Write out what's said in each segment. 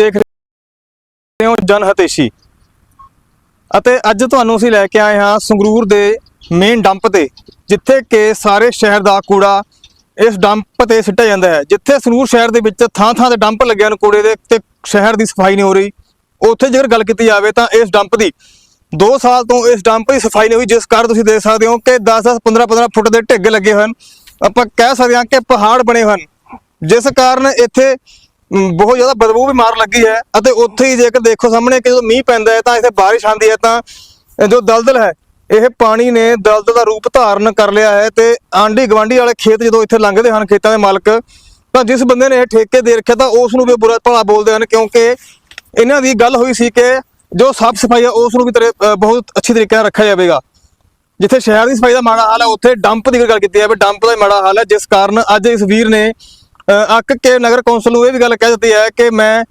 ਦੇਖ ਰਹੇ ਹੋ ਜਨ ਹਤੇਸ਼ੀ। ਅਤੇ ਅੱਜ ਤੁਹਾਨੂੰ ਅਸੀਂ ਲੈ ਕੇ ਆਏ ਹਾਂ ਸੰਗਰੂਰ ਦੇ ਮੇਨ ਡੰਪ ਤੇ, ਜਿੱਥੇ ਕਿ ਸਾਰੇ ਸ਼ਹਿਰ ਦਾ ਕੂੜਾ ਇਸ ਡੰਪ ਤੇ ਸਿੱਟਿਆ ਜਾਂਦਾ ਹੈ। ਜਿੱਥੇ ਸੰਗਰੂਰ ਸ਼ਹਿਰ ਦੇ ਵਿੱਚ ਥਾਂ ਥਾਂ ਤੇ ਡੰਪ ਲੱਗੇ ਹਨ ਕੂੜੇ ਦੇ, ਤੇ ਸ਼ਹਿਰ ਦੀ ਸਫ਼ਾਈ ਨਹੀਂ ਹੋ ਰਹੀ। ਉੱਥੇ ਜੇਕਰ ਗੱਲ ਕੀਤੀ ਜਾਵੇ ਤਾਂ ਇਸ ਡੰਪ ਦੀ 2 ਸਾਲ ਤੋਂ ਇਸ ਡੰਪ ਦੀ ਸਫ਼ਾਈ ਨਹੀਂ ਹੋਈ, ਜਿਸ ਕਾਰਨ ਤੁਸੀਂ ਦੇਖ ਸਕਦੇ ਹੋ ਕਿ 10-10 15-15 ਫੁੱਟ ਦੇ ਢਿੱਗ ਲੱਗੇ ਹੋਏ ਹਨ। ਆਪਾਂ ਕਹਿ ਸਕਦੇ ਹਾਂ ਕਿ ਪਹਾੜ ਬਣੇ ਹਨ, ਜਿਸ ਕਾਰਨ ਇੱਥੇ ਬਹੁਤ ਜ਼ਿਆਦਾ ਬਦਬੂ ਵੀ ਮਾਰ ਲੱਗੀ ਹੈ ਅਤੇ ਉੱਥੇ ਹੀ ਜੇਕਰ ਦੇਖੋ ਸਾਹਮਣੇ ਕਿ ਜਦੋਂ ਮੀਂਹ ਪੈਂਦਾ ਹੈ ਤਾਂ ਇੱਥੇ ਬਾਰਿਸ਼ ਆਉਂਦੀ ਹੈ ਤਾਂ ਜੋ ਦਲਦਲ ਹੈ, ਇਹ ਪਾਣੀ ਨੇ ਦਲਦਲ ਦਾ ਰੂਪ ਧਾਰਨ ਕਰ ਲਿਆ ਹੈ ਤੇ ਆਂਢੀ ਗਵਾਂਢੀ ਵਾਲੇ ਖੇਤ ਜਦੋਂ ਇੱਥੇ ਲੰਘਦੇ ਹਨ ਖੇਤਾਂ ਦੇ ਮਾਲਕ, ਤਾਂ ਜਿਸ ਬੰਦੇ ਨੇ ਇਹ ਠੇਕੇ ਦੇ ਰੱਖਿਆ ਤਾਂ ਉਸ ਨੂੰ ਵੀ ਬੁਰਾ ਭਲਾ ਬੋਲਦੇ ਹਨ ਕਿਉਂਕਿ ਇਹਨਾਂ ਦੀ ਗੱਲ ਹੋਈ ਸੀ ਕਿ ਜੋ ਸਾਫ਼ ਸਫ਼ਾਈ ਹੈ ਉਸ ਨੂੰ ਵੀ ਬਹੁਤ ਅੱਛੇ ਤਰੀਕੇ ਨਾਲ ਰੱਖਿਆ ਜਾਵੇਗਾ। ਜਿੱਥੇ ਸ਼ਹਿਰ ਦੀ ਸਫ਼ਾਈ ਦਾ ਮਾੜਾ ਹਾਲ ਹੈ, ਉੱਥੇ ਡੰਪ ਦੀ ਗੱਲ ਕੀਤੀ ਜਾਵੇ, ਡੰਪ ਦਾ ਮਾੜਾ ਹਾਲ ਹੈ, ਜਿਸ ਕਾਰਨ ਅੱਜ ਇਸ ਵੀਰ ਨੇ ਅੱਕ ਕੇ ਨਗਰ ਕੌਂਸਲ ਨੂੰ ਇਹ ਵੀ ਗੱਲ ਕਹਿ ਦਿੱਤੀ ਹੈ ਕਿ ਮੈਂ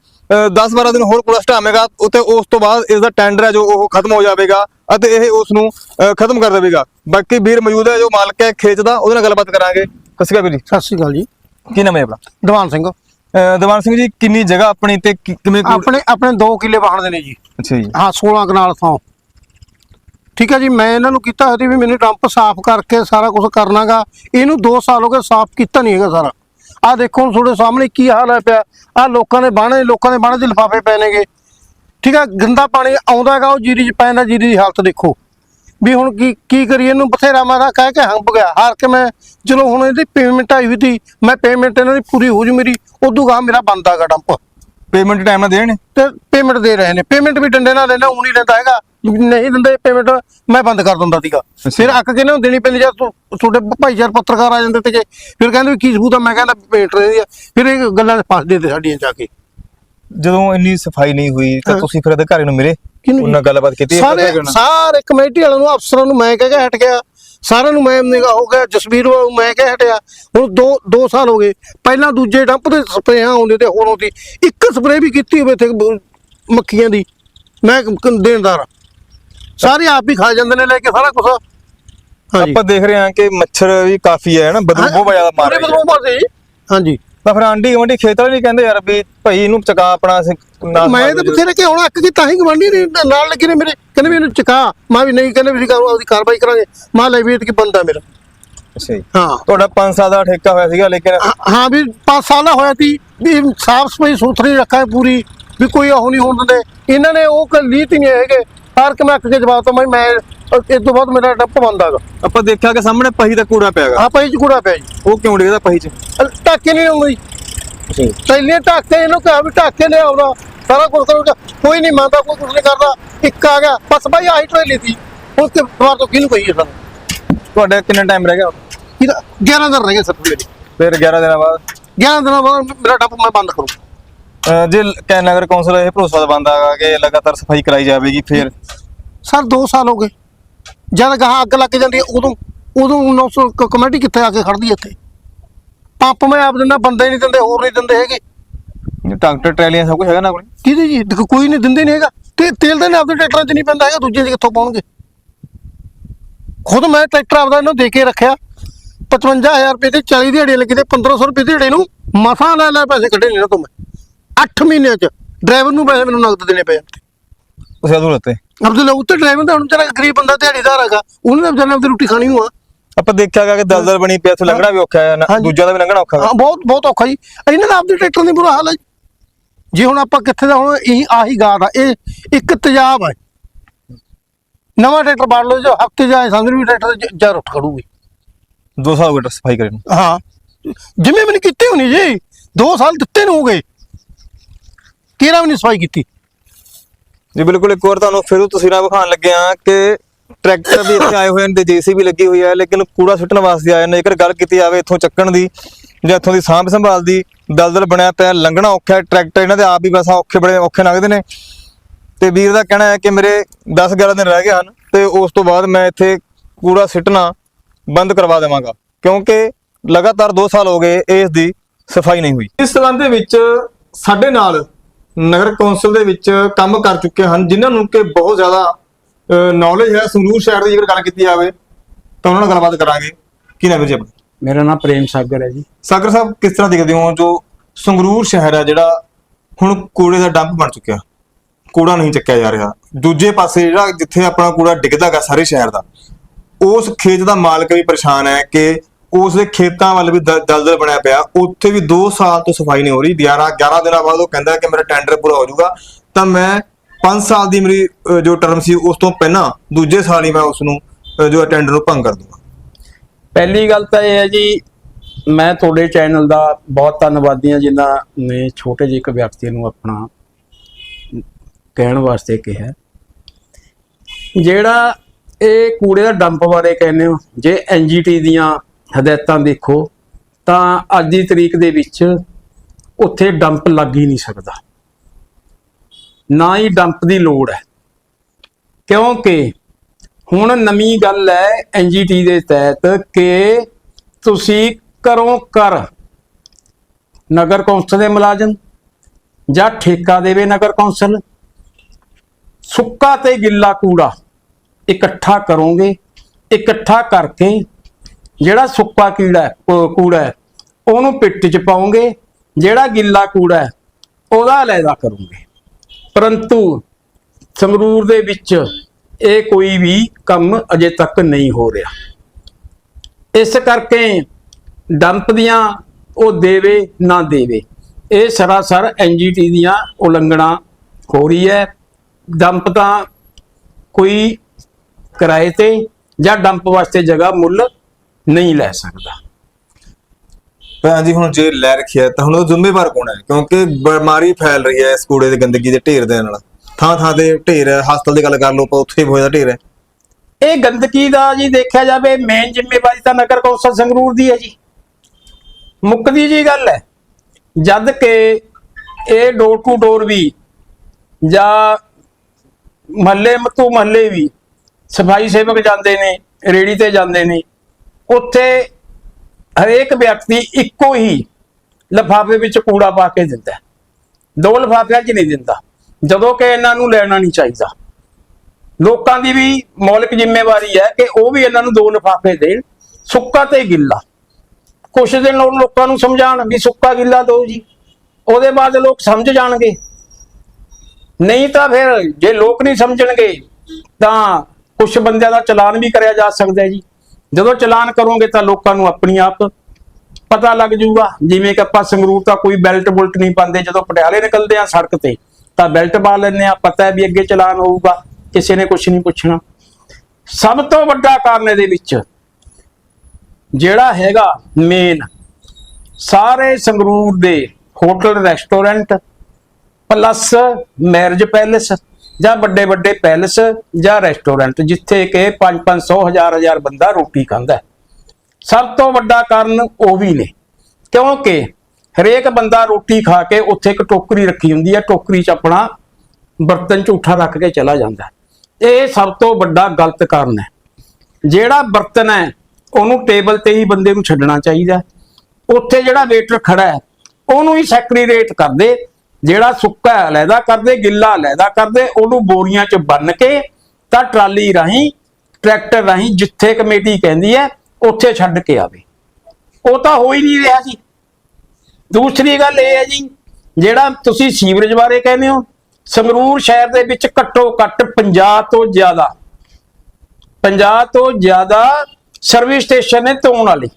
10-12 ਦਿਨ ਹੋਰ ਕੂੜਾ ਹਟਾਵੇਗਾ ਉੱਤੇ ਉਸ ਤੋਂ ਬਾਅਦ ਇਸ ਦਾ ਟੈਂਡਰ ਹੈ ਜੋ ਉਹ ਖਤਮ ਹੋ ਜਾਵੇਗਾ ਅਤੇ ਇਹ ਉਸ ਨੂੰ ਖਤਮ ਕਰ ਦੇਵੇਗਾ। ਬਾਕੀ ਵੀਰ ਮੌਜੂਦ ਹੈ ਜੋ ਮਾਲਕ ਹੈ ਖੇਤ ਦਾ ਉਹਦੇ ਨਾਲ ਗੱਲਬਾਤ ਕਰਾਂਗੇ। ਸਤਿ ਸ਼੍ਰੀ ਅਕਾਲ ਵੀਰ ਜੀ। ਸਤਿ ਸ਼੍ਰੀ ਅਕਾਲ ਜੀ। ਕੀ ਨਾਮ ਹੈ ਆਪਣਾ? ਦੀਵਾਨ ਸਿੰਘ। ਦੀਵਾਨ ਸਿੰਘ ਜੀ ਕਿੰਨੀ ਜਗ੍ਹਾ ਆਪਣੀ ਤੇ ਕਿਵੇਂ ਆਪਣੇ ਆਪਣੇ 2 ਕਿੱਲੇ ਵਾਹਣ ਦੇ ਨੇ ਜੀ। ਅੱਛਾ ਜੀ। ਹਾਂ 16 ਕਨਾਲ ਥਾਂ। ਠੀਕ ਹੈ ਜੀ ਮੈਂ ਇਹਨਾਂ ਨੂੰ ਕੀਤਾ ਸੀ ਵੀ ਮੈਨੂੰ ਡੰਪ ਸਾਫ਼ ਕਰਕੇ ਸਾਰਾ ਕੁਝ ਕਰਨਾਗਾ। ਇਹਨੂੰ 2 ਸਾਲ ਹੋ ਗਏ ਸਾਫ਼ ਕੀਤਾ ਨਹੀਂ ਹੈਗਾ ਸਾਰਾ। ਆਹ ਦੇਖੋ ਹੁਣ ਤੁਹਾਡੇ ਸਾਹਮਣੇ ਕੀ ਹਾਲ ਹੈ ਪਿਆ। ਆਹ ਲੋਕਾਂ ਦੇ ਬਾਣੇ ਲੋਕਾਂ ਦੇ ਬਾਣੇ ਦੇ ਲਿਫਾਫੇ ਪਏ ਨੇਗੇ। ਠੀਕ ਹੈ ਗੰਦਾ ਪਾਣੀ ਆਉਂਦਾ ਹੈਗਾ ਉਹ ਜੀਰੀ 'ਚ ਪੈਂਦਾ ਜੀਰੀ ਦੀ ਹਾਲਤ ਦੇਖੋ। ਵੀ ਹੁਣ ਕੀ ਕੀ ਕਰੀਏ ਇਹਨੂੰ ਬਥੇਰਾ ਮਾਰਾ ਕਹਿ ਕੇ ਹੰਬ ਗਿਆ। ਹਾਰ ਕੇ ਮੈਂ ਚਲੋ ਹੁਣ ਇਹਦੀ ਪੇਮੈਂਟ ਆਈ ਹੋਈ ਸੀ ਮੈਂ ਪੇਮੈਂਟ ਇਹਨਾਂ ਦੀ ਪੂਰੀ ਹੋ ਜੂ ਮੇਰੀ ਉਦੋਂ ਗਾ ਮੇਰਾ ਬੰਦਾ ਹੈਗਾ ਡੰਪ ਪੇਮੈਂਟ ਟਾਈਮ ਨਾਲ ਦੇਣ? ਤੇ ਪੇਮੈਂਟ ਦੇ ਰਹੇ ਨੇ। ਪੇਮੈਂਟ ਵੀ ਡੰਡੇ ਨਾਲ ਲੈਣਾ ਉਹ ਨਹੀਂ ਲੈਂਦਾ ਹੈਗਾ। ਨਹੀਂ ਦਿੰਦੇ ਪੇਮੈਂਟ ਮੈਂ ਬੰਦ ਕਰ ਦਿੰਦਾ ਸੀਗਾ। ਫਿਰ ਅੱਕ ਕੇ ਨਾ ਦੇਣੀ ਪੈਂਦੀ ਜਦ ਤੁਹਾਡੇ ਭਾਈਚਾਰ ਪੱਤਰਕਾਰ ਆ ਜਾਂਦੇ ਤੇ ਫਿਰ ਕਹਿੰਦੇ ਕੀ ਸਬੂਤ ਆ? ਮੈਂ ਕਹਿੰਦਾ ਪੇਮੈਂਟ ਦੇ ਆ ਫਿਰ ਇਹ ਗੱਲਾਂ ਫਸਦੇ ਤੇ ਸਾਡੀਆਂ ਜਾ ਕੇ। ਜਦੋਂ ਇੰਨੀ ਸਫ਼ਾਈ ਨਹੀਂ ਹੋਈ ਤਾਂ। ਤੁਸੀਂ ਫਿਰ ਅਧਿਕਾਰੀ ਨੂੰ ਮਿਲੇ? ਉਹਨਾਂ ਗੱਲਬਾਤ ਕੀਤੀ? ਸਾਰੇ ਸਾਰੇ ਕਮੇਟੀ ਵਾਲਿਆਂ ਨੂੰ ਅਫਸਰਾਂ ਨੂੰ ਮੈਂ ਕਹਿ ਕੇ ਹਟ ਗਿਆ। ਸਾਰਿਆਂ ਨੂੰ ਮੈਂ ਨਿਗਾ ਹੋ ਗਿਆ ਜਸਵੀਰ ਨੂੰ ਮੈਂ ਕਹਿ ਹਟਿਆ। ਹੁਣ 2 2 ਸਾਲ ਹੋ ਗਏ। ਪਹਿਲਾਂ ਦੂਜੇ ਡੰਪ ਦੇ ਸਪਰੇਆਂ ਆਉਂਦੇ ਤੇ ਹੁਣ ਉਹਦੀ ਇੱਕ ਸਪਰੇ ਵੀ ਕੀਤੀ ਹੋਵੇ ਤੇ ਮੱਖੀਆਂ ਦੀ। ਮੈਂ ਦੇਣਦਾਰ। ਸਾਰੇ ਆਪ ਹੀ ਖਾ ਜਾਂਦੇ ਨੇ ਲੈ ਕੇ ਸਾਰਾ ਕੁਝ ਹਾਂਜੀ। ਆਪਾਂ ਦੇਖ ਰਹੇ ਹਾਂ ਕਿ ਮੱਛਰ ਵੀ ਕਾਫੀ ਹੈ ਨਾ ਬਦਬੂ ਬਹੁਤ ਜ਼ਿਆਦਾ ਮਾਰ ਰਹੀ ਹੈ। ਬਦਬੂ ਮਾਰਦੇ ਹਾਂਜੀ। ਤਾਂ ਫਿਰ ਆਂਢੀ ਗਵੰਡੀ ਖੇਤ ਵਾਲੇ ਨਹੀਂ ਕਹਿੰਦੇ ਯਾਰ ਵੀ ਭਾਈ ਇਹਨੂੰ ਚਕਾ ਆਪਣਾ ਮੈਂ ਤਾਂ ਬਥੇਰੇ ਕਿ ਹੁਣ ਅੱਕ ਗਈ ਤਾਂ ਹੀ ਗਵਾਂਢੀ ਨੇ ਨਾਲ ਲੱਗੇ ਨੇ ਮੇਰੇ ਕਹਿੰਦੇ ਵੀ ਇਹਨੂੰ ਚਕਾ। ਮੈਂ ਵੀ ਨਹੀਂ ਕਹਿੰਦੇ ਵੀ ਅਸੀਂ ਆਪਦੀ ਕਾਰਵਾਈ ਕਰਾਂਗੇ। ਮੈਂ ਲੈ ਵੀ ਇਹ ਕਿ ਬੰਦਾ ਮੇਰਾ। ਹਾਂ। ਤੁਹਾਡਾ 5 ਸਾਲ ਦਾ ਠੇਕਾ ਹੋਇਆ ਸੀਗਾ ਲੇਕਿਨ ਹਾਂ- ਵੀ 5 ਸਾਲ ਦਾ ਹੋਇਆ ਸੀ ਵੀ ਸਾਫ਼ ਸਫ਼ਾਈ ਸੁਥਰੀ ਰੱਖਾਂ ਪੂਰੀ ਵੀ ਕੋਈ ਉਹ ਨਹੀਂ ਹੋਣ ਦਿੰਦੇ। ਇਹਨਾਂ ਨੇ ਉਹ ਕੱਲ ਲੀਤ ਹੀ ਨਹੀਂ ਹੈਗੇ। ਹਰ ਕਿ ਮੈਂ ਕੇ ਜਵਾਬ ਤੋਂ ਮੈਂ ਮੈਂ ਇਸ ਤੋਂ ਬਾਅਦ ਮੇਰਾ ਡੱਪ ਬੰਦਾ ਹੈਗਾ ਆਪਾਂ ਦੇਖਿਆ ਕਿ ਸਾਹਮਣੇ ਪਹੀ ਦਾ ਕੂੜਾ ਪਿਆਗਾ ਆ ਪਈ ਚ ਕੂੜਾ ਪਿਆ ਜੀ। ਉਹ ਕਿਉਂ ਡਿੱਗਦਾ ਪਹੀ ਚ? ਟਾਕੇ ਨਹੀਂ ਆਉਂਦੀ ਪਹਿਲੇ ਟਾਕੇ ਇਹਨੂੰ ਕਹਾ ਵੀ ਟਾਕੇ ਲੈ ਆਉਣਾ। ਸਾਰਾ ਕੁਝ ਕਰੂਗਾ ਕੋਈ ਨਹੀਂ ਮੰਨਦਾ ਕੋਈ ਕੁਝ ਨਹੀਂ ਕਰਦਾ। ਇੱਕ ਆ ਗਿਆ। ਬਸ ਬਾਈ ਆਹੀ ਟੋਈ ਲਈ ਹੁਣ ਕਿ ਵਾਰ ਤੋਂ ਕਿਹਨੂੰ ਕਹੀਏ ਸਾਨੂੰ? ਤੁਹਾਡਾ ਕਿੰਨਾ ਟਾਈਮ ਰਹਿ ਗਿਆ? ਇਹਦਾ 11 ਦਿਨ ਰਹਿ ਗਏ ਸਰ ਫਿਰ 11 ਦਿਨਾਂ ਬਾਅਦ? 11 ਦਿਨਾਂ ਬਾਅਦ ਮੇਰਾ ਡੱਪ ਮੈਂ ਬੰਦ ਕਰੂੰ ਅਹ ਜੇ ਕੈ ਨਗਰ ਕੌਂਸਲ ਇਹ ਭਰੋਸਾ ਦਵਾਉਂਦਾ ਹੈਗਾ ਕਿ ਲਗਾਤਾਰ ਸਫ਼ਾਈ ਕਰਾਈ ਜਾਵੇਗੀ ਫਿਰ? ਸਰ 2 ਸਾਲ ਹੋ ਗਏ। ਜਦ ਗਾਹਾਂ ਅੱਗ ਲੱਗ ਜਾਂਦੀ ਹੈ ਉਦੋਂ ਉਦੋਂ 900 ਕ- ਕਮੇਟੀ ਕਿੱਥੇ ਆ ਕੇ ਖੜਦੀ ਇੱਥੇ? ਪੰਪ ਮੈਂ ਆਪ ਦਿੰਦਾ ਬੰਦੇ ਨਹੀਂ ਦਿੰਦੇ ਹੋਰ ਨਹੀਂ ਦਿੰਦੇ ਹੈਗੇ। ਡਾਕਟਰ ਟਰੈਲੀਆਂ ਸਭ ਕੁਝ ਹੈਗਾ ਨਾ ਕੋਲ ਕਿਹਦੇ ਜੀ? ਕੋਈ ਨਹੀਂ ਦਿੰਦੇ ਨਹੀਂ ਹੈਗਾ। ਤੇ ਤੇਲ ਤਾਂ ਆਪਦੇ ਟਰੈਕਟਰਾਂ 'ਚ ਨਹੀਂ ਪੈਂਦਾ ਹੈਗਾ ਦੂਜੇ 'ਚ ਕਿੱਥੋਂ ਪਾਉਣਗੇ? ਖੁਦ ਮੈਂ ਟਰੈਕਟਰ ਆਪਦਾ ਇਹਨੂੰ ਦੇ ਕੇ ਰੱਖਿਆ। 55000 ਰੁਪਏ ਤੇ 40 ਦਿਹਾੜੀ ਲੱਗੀ ਤੇ 1500 ਰੁਪਏ ਦਿਹਾੜੀ ਨੂੰ ਮਸਾਂ ਲੈ ਲੈ ਪੈਸੇ ਕੱਢੇ ਨਹੀਂ ਨਾ ਤੋਂ ਮੈਂ। 8 ਮਹੀਨਿਆਂ 'ਚ ਡਰਾਈਵਰ ਨੂੰ ਪੈਸੇ ਮੈਨੂੰ ਨਗਦ ਦੇਣੇ ਪਏ ਤੁਸੀਂ ਅਦੂ ਲੱਤੇ ਅਬਦੁੱਲ ਲੋਕ ਤੇ ਡਰਾਈਵਰ ਦਾ ਹੁਣ ਤੇਰਾ ਗਰੀਬ ਬੰਦਾ ਦਿਹਾੜੀਦਾਰ ਹੈਗਾ ਉਹਨੇ ਤਾਂ ਵਿਚਾਰੇ ਨੇ ਰੋਟੀ ਖਾਣੀ ਹੋਆ ਆਪਾਂ ਦੇਖਿਆ ਗਿਆ ਕਿ ਦਲਦਲ ਬਣੀ ਪਿਆ ਇੱਥੇ ਲੰਘਣਾ ਵੀ ਔਖਾ ਹੈ। ਦੂਜਾ ਦਾ ਵੀ ਲੰਘਣਾ ਔਖਾ ਹੈ ਬਹੁਤ ਬਹੁਤ ਔਖਾ ਜੀ। ਇਹਨਾਂ ਦਾ ਆਪਦੇ ਟਰੈਕਟਰਾਂ ਦੀ ਬੁਰਾ ਹਾਲ ਹੈ ਜੀ। ਹੁਣ ਆਪਾਂ ਕਿੱਥੇ ਦਾ ਹੁਣ ਇਹੀ ਆਹੀ ਗਾਦ ਆ ਇਹ ਇੱਕ ਤੇਜ਼ਾਬ ਹੈ ਨਵਾਂ ਟਰੈਕਟਰ ਬਾੜ ਲਓ ਜੋ ਹਫ਼ਤੇ ਜਾਏ ਸਮਝ ਵੀ ਟਰੈਕਟਰ ਜ- ਉੱਠ ਖੜੂਗੀ। ਦੋ ਸਾਲ ਹੋ ਗਏ ਸਫ਼ਾਈ ਕਰੇ ਨੂੰ। ਹਾਂ। ਜਿਵੇਂ ਮੈਨੂੰ ਕੀਤੀ ਹੋਣੀ ਜੀ 2 ਸਾਲ ਦਿੱਤੇ ਨੂੰ ਹੋ ਗਏ। ਕਿਹੜਾ ਵੀ ਨਹੀਂ ਸਫ਼ਾਈ ਕੀਤੀ? ਜੀ ਬਿਲਕੁਲ ਇੱਕ ਵਾਰ ਤੁਹਾਨੂੰ ਫਿਰ ਉਹ ਤਸਵੀਰਾਂ ਵਿਖਾਉਣ ਲੱਗੇ ਆ ਕਿ ਟਰੈਕਟਰ ਵੀ ਇੱਥੇ ਆਏ ਹੋਏ ਨੇ ਤੇ ਜੀਸੀਬੀ ਲੱਗੀ ਹੋਈ ਹੈ ਲੇਕਿਨ ਕੂੜਾ ਸੁੱਟਣ ਵਾਸਤੇ ਆਏ ਨੇ। ਜੇਕਰ ਗੱਲ ਕੀਤੀ ਜਾਵੇ ਇੱਥੋਂ ਚੱਕਣ ਦੀ ਜਾਂ ਇੱਥੋਂ ਦੀ ਸਾਂਭ ਸੰਭਾਲ ਦੀ ਦਲਦਲ ਬਣਿਆ ਪਿਆ ਲੰਘਣਾ ਔਖਾ ਹੈ ਟਰੈਕਟਰ ਇਹਨਾਂ ਦੇ ਆਪ ਵੀ ਬਸ ਔਖੇ ਬੜੇ ਔਖੇ ਲੰਘਦੇ ਨੇ। ਤੇ ਵੀਰ ਦਾ ਕਹਿਣਾ ਹੈ ਕਿ ਮੇਰੇ 10 11 ਦਿਨ ਰਹਿ ਗਏ ਹਨ ਤੇ ਉਸ ਤੋਂ ਬਾਅਦ ਮੈਂ ਇੱਥੇ ਕੂੜਾ ਸਿੱਟਣਾ ਬੰਦ ਕਰਵਾ ਦੇਵਾਂਗਾ ਕਿਉਂਕਿ ਲਗਾਤਾਰ 2 ਸਾਲ ਹੋ ਗਏ ਇਸ ਦੀ ਸਫ਼ਾਈ ਨਹੀਂ ਹੋਈ। ਇਸ ਸਬੰਧ ਦੇ ਵਿੱਚ ਸਾਡੇ ਨਾਲ ਨਗਰ ਕੌਂਸਲ ਦੇ ਵਿੱਚ ਕੰਮ ਕਰ ਚੁੱਕੇ ਹਨ ਜਿਨ੍ਹਾਂ ਨੂੰ ਕਿ ਬਹੁਤ ਜ਼ਿਆਦਾ ਨੌਲੇਜ ਹੈ। ਸੰਗਰੂਰ ਸ਼ਹਿਰ ਦੀ ਜੇਕਰ ਗੱਲ ਕੀਤੀ ਜਾਵੇ ਤਾਂ ਉਹਨਾਂ ਨਾਲ ਗੱਲਬਾਤ ਕਰਾਂਗੇ। ਕੀ ਨਾਮ ਹੈ ਜੀ ਆਪਣਾ? ਮੇਰਾ ਨਾਮ ਪ੍ਰੇਮ ਸਾਗਰ ਹੈ ਜੀ। ਸਾਗਰ ਸਾਹਿਬ ਕਿਸ ਤਰ੍ਹਾਂ ਦੇਖਦੇ ਹੋ ਜੋ ਸੰਗਰੂਰ ਸ਼ਹਿਰ ਹੈ ਜਿਹੜਾ ਹੁਣ ਕੂੜੇ ਦਾ ਡੰਪ ਬਣ ਚੁੱਕਿਆ? ਕੂੜਾ ਨਹੀਂ ਚੱਕਿਆ ਜਾ ਰਿਹਾ। ਦੂਜੇ ਪਾਸੇ ਜਿਹੜਾ ਜਿੱਥੇ ਆਪਣਾ ਕੂੜਾ ਡਿੱਗਦਾਗਾ ਸਾਰੇ ਸ਼ਹਿਰ ਦਾ ਉਸ ਖੇਤ ਦਾ ਮਾਲਕ ਵੀ ਪਰੇਸ਼ਾਨ ਹੈ ਕਿ ਉਸ ਦੇ ਖੇਤਾਂ ਵੱਲ ਵੀ ਦ- ਦਲਦਲ ਬਣਿਆ ਪਿਆ। ਉੱਥੇ ਵੀ 2 ਸਾਲ ਤੋਂ ਸਫ਼ਾਈ ਨਹੀਂ ਹੋ ਰਹੀ। 11 11 ਦਿਨਾਂ ਬਾਅਦ ਉਹ ਕਹਿੰਦਾ ਕਿ ਮੇਰਾ ਟੈਂਡਰ ਪੂਰਾ ਹੋ ਜਾਊਗਾ। ਤਾਂ ਮੈਂ 5 ਸਾਲ ਦੀ ਮੇਰੀ ਜੋ ਟਰਮ ਸੀ, ਉਸ ਤੋਂ ਪਹਿਲਾਂ ਦੂਜੇ ਸਾਲ ਹੀ ਮੈਂ ਉਸ ਨੂੰ ਜੋ ਟੈਂਡਰ ਨੂੰ ਭੰਗ ਕਰ ਦੂੰਗਾ ਪਹਿਲੀ ਗੱਲ ਤਾਂ ਇਹ ਹੈ ਜੀ, ਮੈਂ ਤੁਹਾਡੇ ਚੈਨਲ ਦਾ ਬਹੁਤ ਧੰਨਵਾਦੀ ਹਾਂ ਜਿਨ੍ਹਾਂ ਨੇ ਛੋਟੇ ਜਿਹੇ ਇੱਕ ਵਿਅਕਤੀ ਨੂੰ ਆਪਣਾ ਕਹਿਣ ਵਾਸਤੇ ਕਿਹਾ। ਜਿਹੜਾ ਇਹ ਕੂੜੇ ਦਾ ਡੰਪ ਬਾਰੇ ਕਹਿੰਦੇ ਹੋ, ਜੇ ਐਨਜੀਟੀ ਦੀਆਂ ਹਦਾਇਤਾਂ ਦੇਖੋ, ਤਾਂ ਅੱਜ ਦੀ ਤਰੀਕ ਦੇ ਵਿੱਚ ਉੱਥੇ ਡੰਪ ਲੱਗ ਹੀ ਨਹੀਂ ਸਕਦਾ। ਨਾ ਹੀ ਡੰਪ ਦੀ ਲੋੜ ਹੈ। ਕਿਉਂਕਿ ਹੁਣ ਨਵੀਂ ਗੱਲ ਹੈ ਐਨਜੀਟੀ ਦੇ ਤਹਿਤ ਕਿ ਤੁਸੀਂ ਕਰੋ ਕਰ ਨਗਰ ਕੌਂਸਲ ਦੇ ਮੁਲਾਜ਼ਮ ਜਾਂ ਠੇਕਾ ਦੇਵੇ ਨਗਰ ਕੌਂਸਲ, ਸੁੱਕਾ ਤੇ ਗਿੱਲਾ ਕੂੜਾ ਇਕੱਠਾ ਕਰੋਗੇ, ਇਕੱਠਾ ਕਰਕੇ ਜਿਹੜਾ ਸੁੱਕਾ ਕੀੜਾ ਕੂੜਾ ਹੈ, ਉਹਨੂੰ ਪਿੱਟ 'ਚ ਪਾਉਂਗੇ ਜਿਹੜਾ ਗਿੱਲਾ ਕੂੜਾ ਹੈ, ਉਹਦਾ ਅਲੱਗਾ ਕਰੂੰਗੇ। ਪਰੰਤੂ ਸੰਗਰੂਰ ਦੇ ਵਿੱਚ ਇਹ ਕੋਈ ਵੀ ਕੰਮ ਅਜੇ ਤੱਕ ਨਹੀਂ ਹੋ ਰਿਹਾ। ਇਸ ਕਰਕੇ ਡੰਪ ਦੀਆਂ ਉਹ ਦੇਵੇ ਨਾ ਦੇਵੇ ਇਹ ਸਰਾਸਰ ਐਨਜੀਟੀ ਦੀਆਂ ਉਲੰਘਣਾ ਹੋ ਰਹੀ ਹੈ। ਡੰਪ ਤਾਂ ਕੋਈ ਕਿਰਾਏ ਤੇ ਜਾਂ ਡੰਪ ਵਾਸਤੇ ਜਗ੍ਹਾ ਮੁੱਲ ਨਹੀਂ ਲੈ ਸਕਦਾ। ਭੈਣ ਜੀ, ਹੁਣ ਜੇ ਲੈ ਰੱਖਿਆ, ਤਾਂ ਹੁਣ ਉਹ ਜ਼ਿੰਮੇਵਾਰ ਕੌਣ ਹੈ? ਕਿਉਂਕਿ ਬਿਮਾਰੀ ਫੈਲ ਰਹੀ ਹੈ ਇਸ ਕੂੜੇ ਦੇ ਗੰਦਗੀ ਦੇ ਢੇਰ ਦੇ ਨਾਲ। ਥਾਂ ਥਾਂ ਤੇ ਢੇਰ ਹੈ, ਹਸਪਤਾਲ ਦੀ ਗੱਲ ਕਰ ਲਓ, ਆਪਾਂ ਉੱਥੇ ਹੋਇਆ ਢੇਰ ਹੈ। ਇਹ ਗੰਦਗੀ ਦਾ ਜੀ ਦੇਖਿਆ ਜਾਵੇ ਮੇਨ ਜ਼ਿੰਮੇਵਾਰੀ ਤਾਂ ਨਗਰ ਕੌਂਸਲ ਸੰਗਰੂਰ ਦੀ ਹੈ ਜੀ। ਮੁੱਕਦੀ ਜੀ ਗੱਲ ਹੈ, ਜਦ ਕਿ ਇਹ ਡੋਰ ਟੂ ਡੋਰ ਵੀ ਜਾਂ ਮਹੱਲੇ ਮਤੂ ਮਹੱਲੇ ਵੀ ਸਫ਼ਾਈ ਸੇਵਕ ਜਾਂਦੇ ਨੇ ਰੇੜੀ ਤੇ ਜਾਂਦੇ ਨੇ ਉੱਥੇ ਹਰੇਕ ਵਿਅਕਤੀ ਇੱਕੋ ਹੀ ਲਿਫਾਫੇ ਵਿੱਚ ਕੂੜਾ ਪਾ ਕੇ ਦਿੰਦਾ ਦੋ ਲਿਫਾਫਿਆਂ 'ਚ ਨਹੀਂ ਦਿੰਦਾ। ਜਦੋਂ ਕਿ ਇਹਨਾਂ ਨੂੰ ਲੈਣਾ ਨਹੀਂ ਚਾਹੀਦਾ। ਲੋਕਾਂ ਦੀ ਵੀ ਮੌਲਿਕ ਜ਼ਿੰਮੇਵਾਰੀ ਹੈ ਕਿ ਉਹ ਵੀ ਇਹਨਾਂ ਨੂੰ ਦੋ ਲਿਫਾਫੇ ਦੇਣ। ਸੁੱਕਾ ਤੇ ਗਿੱਲਾ। ਕੁਛ ਦਿਨ ਲੋ- ਲੋਕਾਂ ਨੂੰ ਸਮਝਾਣ ਵੀ ਸੁੱਕਾ ਗਿੱਲਾ ਦਿਓ ਜੀ। ਉਹਦੇ ਬਾਅਦ ਲੋਕ ਸਮਝ ਜਾਣਗੇ। ਨਹੀਂ ਤਾਂ ਫਿਰ ਜੇ ਲੋਕ ਨਹੀਂ ਸਮਝਣਗੇ, ਤਾਂ ਕੁਝ ਬੰਦਿਆਂ ਦਾ ਚਲਾਨ ਵੀ ਕਰਿਆ ਜਾ ਸਕਦਾ ਹੈ ਜੀ। ਜਦੋਂ ਚਲਾਨ ਕਰੋਗੇ ਤਾਂ ਲੋਕਾਂ ਨੂੰ ਆਪਣੀ ਆਪ ਪਤਾ ਲੱਗ ਜੂਗਾ ਜਿਵੇਂ ਕਿ ਆਪਾਂ ਸੰਗਰੂਰ ਤਾਂ ਕੋਈ ਬੈਲਟ ਬੁਲਟ ਨਹੀਂ ਪਾਉਂਦੇ। ਜਦੋਂ ਪਟਿਆਲੇ ਨਿਕਲਦੇ ਆ ਸੜਕ ਤੇ, ਤਾਂ ਬੈਲਟ ਪਾ ਲੈਂਦੇ ਆ। ਪਤਾ ਹੈ ਵੀ ਅੱਗੇ ਚਲਾਨ ਹੋਊਗਾ। ਕਿਸੇ ਨੇ ਕੁਝ ਨਹੀਂ ਪੁੱਛਣਾ। ਸਭ ਤੋਂ ਵੱਡਾ ਕਾਰਨ ਇਹਦੇ ਵਿੱਚ ਜਿਹੜਾ ਹੈਗਾ ਮੇਨ ਸਾਰੇ ਸੰਗਰੂਰ ਦੇ hotel, restaurant plus marriage palace ਜਾਂ ਵੱਡੇ ਵੱਡੇ ਪੈਲੇਸ ਜਾਂ ਰੈਸਟੋਰੈਂਟ ਜਿੱਥੇ ਕਿ 5-500 ਹਜ਼ਾਰ ਹਜ਼ਾਰ ਬੰਦਾ ਰੋਟੀ ਖਾਂਦਾ ਸਭ ਤੋਂ ਵੱਡਾ ਕਾਰਨ ਉਹ ਵੀ ਨੇ, ਕਿਉਂਕਿ ਹਰੇਕ ਬੰਦਾ ਰੋਟੀ ਖਾ ਕੇ ਉੱਥੇ ਇੱਕ ਟੋਕਰੀ ਰੱਖੀ ਹੁੰਦੀ ਹੈ, ਟੋਕਰੀ 'ਚ ਆਪਣਾ ਬਰਤਨ ਝੂਠਾ ਰੱਖ ਕੇ ਚਲਾ ਜਾਂਦਾ ਇਹ ਸਭ ਤੋਂ ਵੱਡਾ ਗਲਤ ਕਾਰਨ ਹੈ। ਜਿਹੜਾ ਬਰਤਨ ਹੈ, ਉਹਨੂੰ ਟੇਬਲ ਤੇ ਹੀ ਬੰਦੇ ਨੂੰ ਛੱਡਣਾ ਚਾਹੀਦਾ ਉੱਥੇ ਜਿਹੜਾ ਵੇਟਰ ਖੜਾ ਹੈ, ਉਹਨੂੰ ਹੀ ਸੈਕਰੀਰੇਟ ਕਰਦੇ ਜਿਹੜਾ ਸੁੱਕਾ ਲੈਦਾ ਕਰਦੇ, ਗਿੱਲਾ ਲੈਦਾ ਕਰਦੇ, ਉਹਨੂੰ ਬੋਰੀਆਂ 'ਚ ਬੰਨ ਕੇ ਤਾਂ ਟਰਾਲੀ ਰਾਹੀਂ, ਟਰੈਕਟਰ ਰਾਹੀਂ ਜਿੱਥੇ ਕਮੇਟੀ ਕਹਿੰਦੀ ਹੈ, ਉੱਥੇ ਛੱਡ ਕੇ ਆਵੇ। ਉਹ ਤਾਂ ਹੋ ਹੀ ਨਹੀਂ ਰਿਹਾ ਜੀ ਦੂਸਰੀ ਗੱਲ ਇਹ ਹੈ ਜੀ, ਜਿਹੜਾ ਤੁਸੀਂ ਸੀਵਰੇਜ ਬਾਰੇ ਕਹਿੰਦੇ ਹੋ, ਸੰਗਰੂਰ ਸ਼ਹਿਰ ਦੇ ਵਿੱਚ ਘੱਟੋ ਘੱਟ 50 ਤੋਂ ਜ਼ਿਆਦਾ 50 ਤੋਂ ਜ਼ਿਆਦਾ ਸਰਵਿਸ ਸਟੇਸ਼ਨ ਨੇ ਧੋਣ ਵਾਲੇ।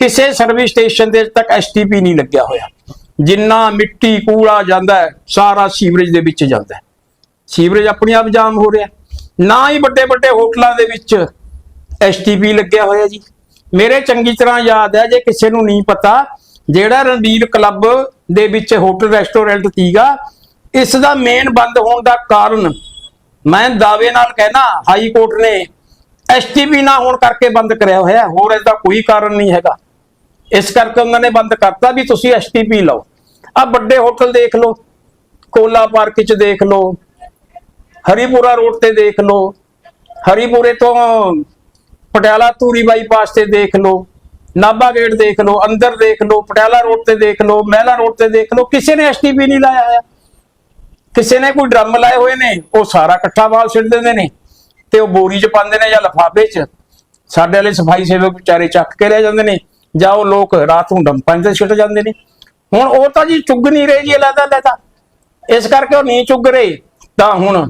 ਕਿਸੇ ਸਰਵਿਸ ਸਟੇਸ਼ਨ ਦੇ ਤੱਕ ਐਸਟੀਪੀ ਨਹੀਂ ਲੱਗਿਆ ਹੋਇਆ। ਜਿੰਨਾ ਮਿੱਟੀ ਕੂੜਾ ਜਾਂਦਾ ਹੈ, ਸਾਰਾ ਸੀਵਰੇਜ ਦੇ ਵਿੱਚ ਜਾਂਦਾ ਹੈ। ਸੀਵਰੇਜ ਆਪਣੇ ਆਪ ਜਾਮ ਹੋ ਰਿਹਾ ਨਾ ਹੀ ਵੱਡੇ ਵੱਡੇ ਹੋਟਲਾਂ ਦੇ ਵਿੱਚ ਐਸਟੀਪੀ ਲੱਗਿਆ ਹੋਇਆ ਜੀ। ਮੇਰੇ ਚੰਗੀ ਤਰ੍ਹਾਂ ਯਾਦ ਹੈ, ਜੇ ਕਿਸੇ ਨੂੰ ਨਹੀਂ ਪਤਾ, ਜਿਹੜਾ ਰਣਬੀਰ ਕਲੱਬ ਦੇ ਵਿੱਚ ਹੋਟਲ ਰੈਸਟੋਰੈਂਟ ਸੀਗਾ, ਇਸ ਦਾ ਮੇਨ ਬੰਦ ਹੋਣ ਦਾ ਕਾਰਨ ਮੈਂ ਦਾਅਵੇ ਨਾਲ ਕਹਿਣਾ, ਹਾਈ ਕੋਰਟ ਨੇ ਐਸਟੀਪੀ ਨਾ ਹੋਣ ਕਰਕੇ ਬੰਦ ਕਰਿਆ ਹੋਇਆ ਹੋਰ ਇਸ ਦਾ ਕੋਈ ਕਾਰਨ ਨਹੀਂ ਹੈਗਾ। ਇਸ ਕਰਕੇ ਉਹਨਾਂ ਨੇ ਬੰਦ ਕਰਤਾ ਵੀ ਤੁਸੀਂ ਐਸਟੀਪੀ ਲਓ। ਆ ਵੱਡੇ ਹੋਟਲ ਦੇਖ ਲਓ, ਕੋਲਾ ਪਾਰਕ 'ਚ ਦੇਖ ਲਓ, ਹਰੀਪੁਰਾ ਰੋਡ ਤੇ ਦੇਖ ਲਓ, ਹਰੀਪੁਰੇ ਤੋਂ ਪਟਿਆਲਾ ਤੂਰੀ ਬਾਈਪਾਸ ਤੇ ਦੇਖ ਲਓ, ਨਾਭਾ ਗੇਟ ਦੇਖ ਲਓ, ਅੰਦਰ ਦੇਖ ਲਓ, ਪਟਿਆਲਾ ਰੋਡ ਤੇ ਦੇਖ ਲਓ, ਮਹਿਲਾ ਰੋਡ ਤੇ ਦੇਖ ਲਓ, ਕਿਸੇ ਨੇ ਐਸਟੀਪੀ ਨਹੀਂ ਲਾਇਆ ਹੋਇਆ। ਕਿਸੇ ਨੇ ਕੋਈ ਡਰਮ ਲਾਏ ਹੋਏ ਨੇ, ਉਹ ਸਾਰਾ ਇਕੱਠਾ ਵਾਲ ਸਿੱਟ ਦਿੰਦੇ ਨੇ ਤੇ ਉਹ ਬੋਰੀ 'ਚ ਪਾਉਂਦੇ ਨੇ ਜਾਂ ਲਫਾਫੇ 'ਚ। ਸਾਡੇ ਵਾਲੇ ਸਫ਼ਾਈ ਸੇਵਕ ਵਿਚਾਰੇ ਚੱਕ ਕੇ ਲੈ ਜਾਂਦੇ ਨੇ। ਜਾਂ ਉਹ ਲੋਕ ਰਾਤ ਨੂੰ ਡੰਪਾਂ 'ਤੇ ਸਿੱਟ ਜਾਂਦੇ ਨੇ। ਹੁਣ ਉਹ ਤਾਂ ਜੀ ਚੁੱਗ ਨਹੀਂ ਰਹੇ ਜੀ ਲੈਦਾ ਲੈਦਾ ਇਸ ਕਰਕੇ ਉਹ ਨਹੀਂ ਚੁੱਗ ਰਹੇ। ਤਾਂ ਹੁਣ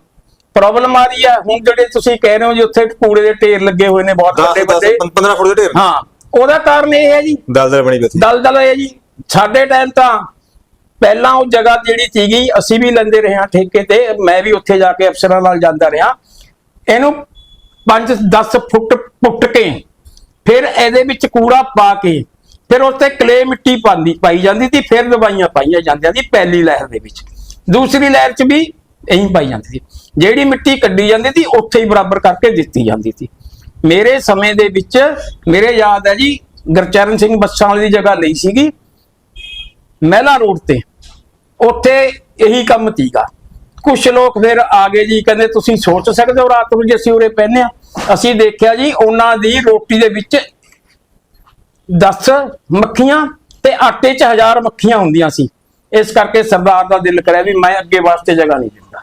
ਪ੍ਰੋਬਲਮ ਆ ਰਹੀ ਆ। ਹੁਣ ਜਿਹੜੇ ਤੁਸੀਂ ਕਹਿ ਰਹੇ ਹੋ ਜੀ ਉੱਥੇ ਕੂੜੇ ਦੇ ਢੇਰ ਲੱਗੇ ਹੋਏ ਨੇ ਬਹੁਤ 10 ਵੱਡੇ 10 ਵੱਡੇ। 15 ਫੁੱਟ ਦੇ ਢੇਰ। ਹਾਂ ਉਹਦਾ ਕਾਰਨ ਇਹ ਹੈ ਜੀ। ਦਲਦਲ ਬਣੀ ਸੀ ਦਲਦਲ ਹੈ ਜੀ। ਸਾਡੇ ਟਾਈਮ ਤਾਂ ਪਹਿਲਾਂ ਉਹ ਜਗ੍ਹਾ ਜਿਹੜੀ ਸੀਗੀ ਅਸੀਂ ਵੀ ਲੈਂਦੇ ਰਹੇ ਹਾਂ ਠੇਕੇ ਤੇ। ਮੈਂ ਵੀ ਉੱਥੇ ਜਾ ਕੇ ਅਫਸਰਾਂ ਨਾਲ ਜਾਂਦਾ ਰਿਹਾ। ਇਹਨੂੰ 5-10 ਫੁੱਟ ਪੁੱਟ ਕੇ ਫਿਰ ਇਹਦੇ ਵਿੱਚ ਕੂੜਾ ਪਾ ਕੇ ਫਿਰ ਉਸ ਤੇ ਕਲੇ ਮਿੱਟੀ ਪਾਉਂਦੀ ਪਾਈ ਜਾਂਦੀ ਸੀ, ਫਿਰ ਦਵਾਈਆਂ ਪਾਈਆਂ ਜਾਂਦੀਆਂ ਸੀ ਪਹਿਲੀ ਲਹਿਰ ਦੇ ਵਿੱਚ। ਦੂਸਰੀ ਲਹਿਰ 'ਚ ਵੀ ਇਹੀ ਪਾਈ ਜਾਂਦੀ ਸੀ। ਜਿਹੜੀ ਮਿੱਟੀ ਕੱਢੀ ਜਾਂਦੀ ਸੀ, ਉੱਥੇ ਹੀ ਬਰਾਬਰ ਕਰਕੇ ਦਿੱਤੀ ਜਾਂਦੀ ਸੀ। ਮੇਰੇ ਸਮੇਂ ਦੇ ਵਿੱਚ, ਮੇਰੇ ਯਾਦ ਹੈ ਜੀ, ਗੁਰਚਰਨ ਸਿੰਘ ਬੱਸਾਂ ਵਾਲੀ ਦੀ ਜਗ੍ਹਾ ਲਈ ਸੀਗੀ, ਮਹਿਲਾ ਰੋਡ ਤੇ। ਉੱਥੇ ਇਹੀ ਕੰਮ ਤੀਗਾ ਕੁਝ ਲੋਕ ਫਿਰ ਆ ਗਏ ਜੀ, ਕਹਿੰਦੇ ਤੁਸੀਂ ਸੋਚ ਸਕਦੇ ਹੋ ਰਾਤ ਨੂੰ ਜੇ ਅਸੀਂ ਉਰੇ ਪਹਿਨੇ ਆ ਅਸੀਂ ਦੇਖਿਆ ਜੀ, ਉਹਨਾਂ ਦੀ ਰੋਟੀ ਦੇ ਵਿੱਚ 10 ਮੱਖੀਆਂ ਤੇ ਆਟੇ 'ਚ ਹਜ਼ਾਰ ਮੱਖੀਆਂ ਹੁੰਦੀਆਂ ਸੀ। ਇਸ ਕਰਕੇ ਸਰਦਾਰ ਦਾ ਦਿਲ ਕਰਿਆ ਵੀ ਮੈਂ ਅੱਗੇ ਵਾਸਤੇ ਜਗ੍ਹਾ ਨਹੀਂ ਦਿੰਦਾ।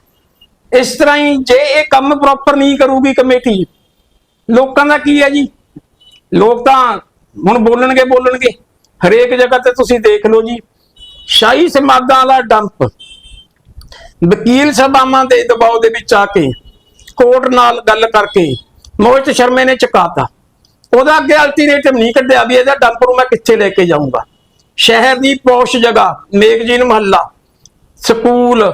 ਇਸ ਤਰ੍ਹਾਂ ਹੀ ਜੇ ਇਹ ਕੰਮ ਪ੍ਰੋਪਰ ਨਹੀਂ ਕਰੂਗੀ ਕਮੇਟੀ, ਲੋਕਾਂ ਦਾ ਕੀ ਹੈ ਜੀ? ਲੋਕ ਤਾਂ ਹੁਣ ਬੋਲਣਗੇ ਬੋਲਣਗੇ। ਹਰੇਕ ਜਗ੍ਹਾ ਤੇ ਤੁਸੀਂ ਦੇਖ ਲਓ ਜੀ, ਸ਼ਾਹੀ ਸਮਾਗਾਂ ਵਾਲਾ ਡੰਪ ਵਕੀਲ ਸਭਾਵਾਂ ਦੇ ਦਬਾਅ ਦੇ ਵਿੱਚ ਆ ਕੇ, ਕੋਰਟ ਨਾਲ ਗੱਲ ਕਰਕੇ ਮੋਹਿਤ ਸ਼ਰਮੇ ਨੇ ਚੁਕਾਤਾ। ਉਹਦਾ ਅੱਗੇ ਅਲਟਰਨੇਟਿਵ ਨਹੀਂ ਕੱਢਿਆ ਵੀ ਇਹਦਾ ਡੰਪ ਨੂੰ ਮੈਂ ਕਿੱਥੇ ਲੈ ਕੇ ਜਾਊਂਗਾ। ਸ਼ਹਿਰ ਦੀ ਪੌਸ਼ ਜਗ੍ਹਾ, ਮੇਗਜੀਨ ਮਹੱਲਾ, ਸਕੂਲ,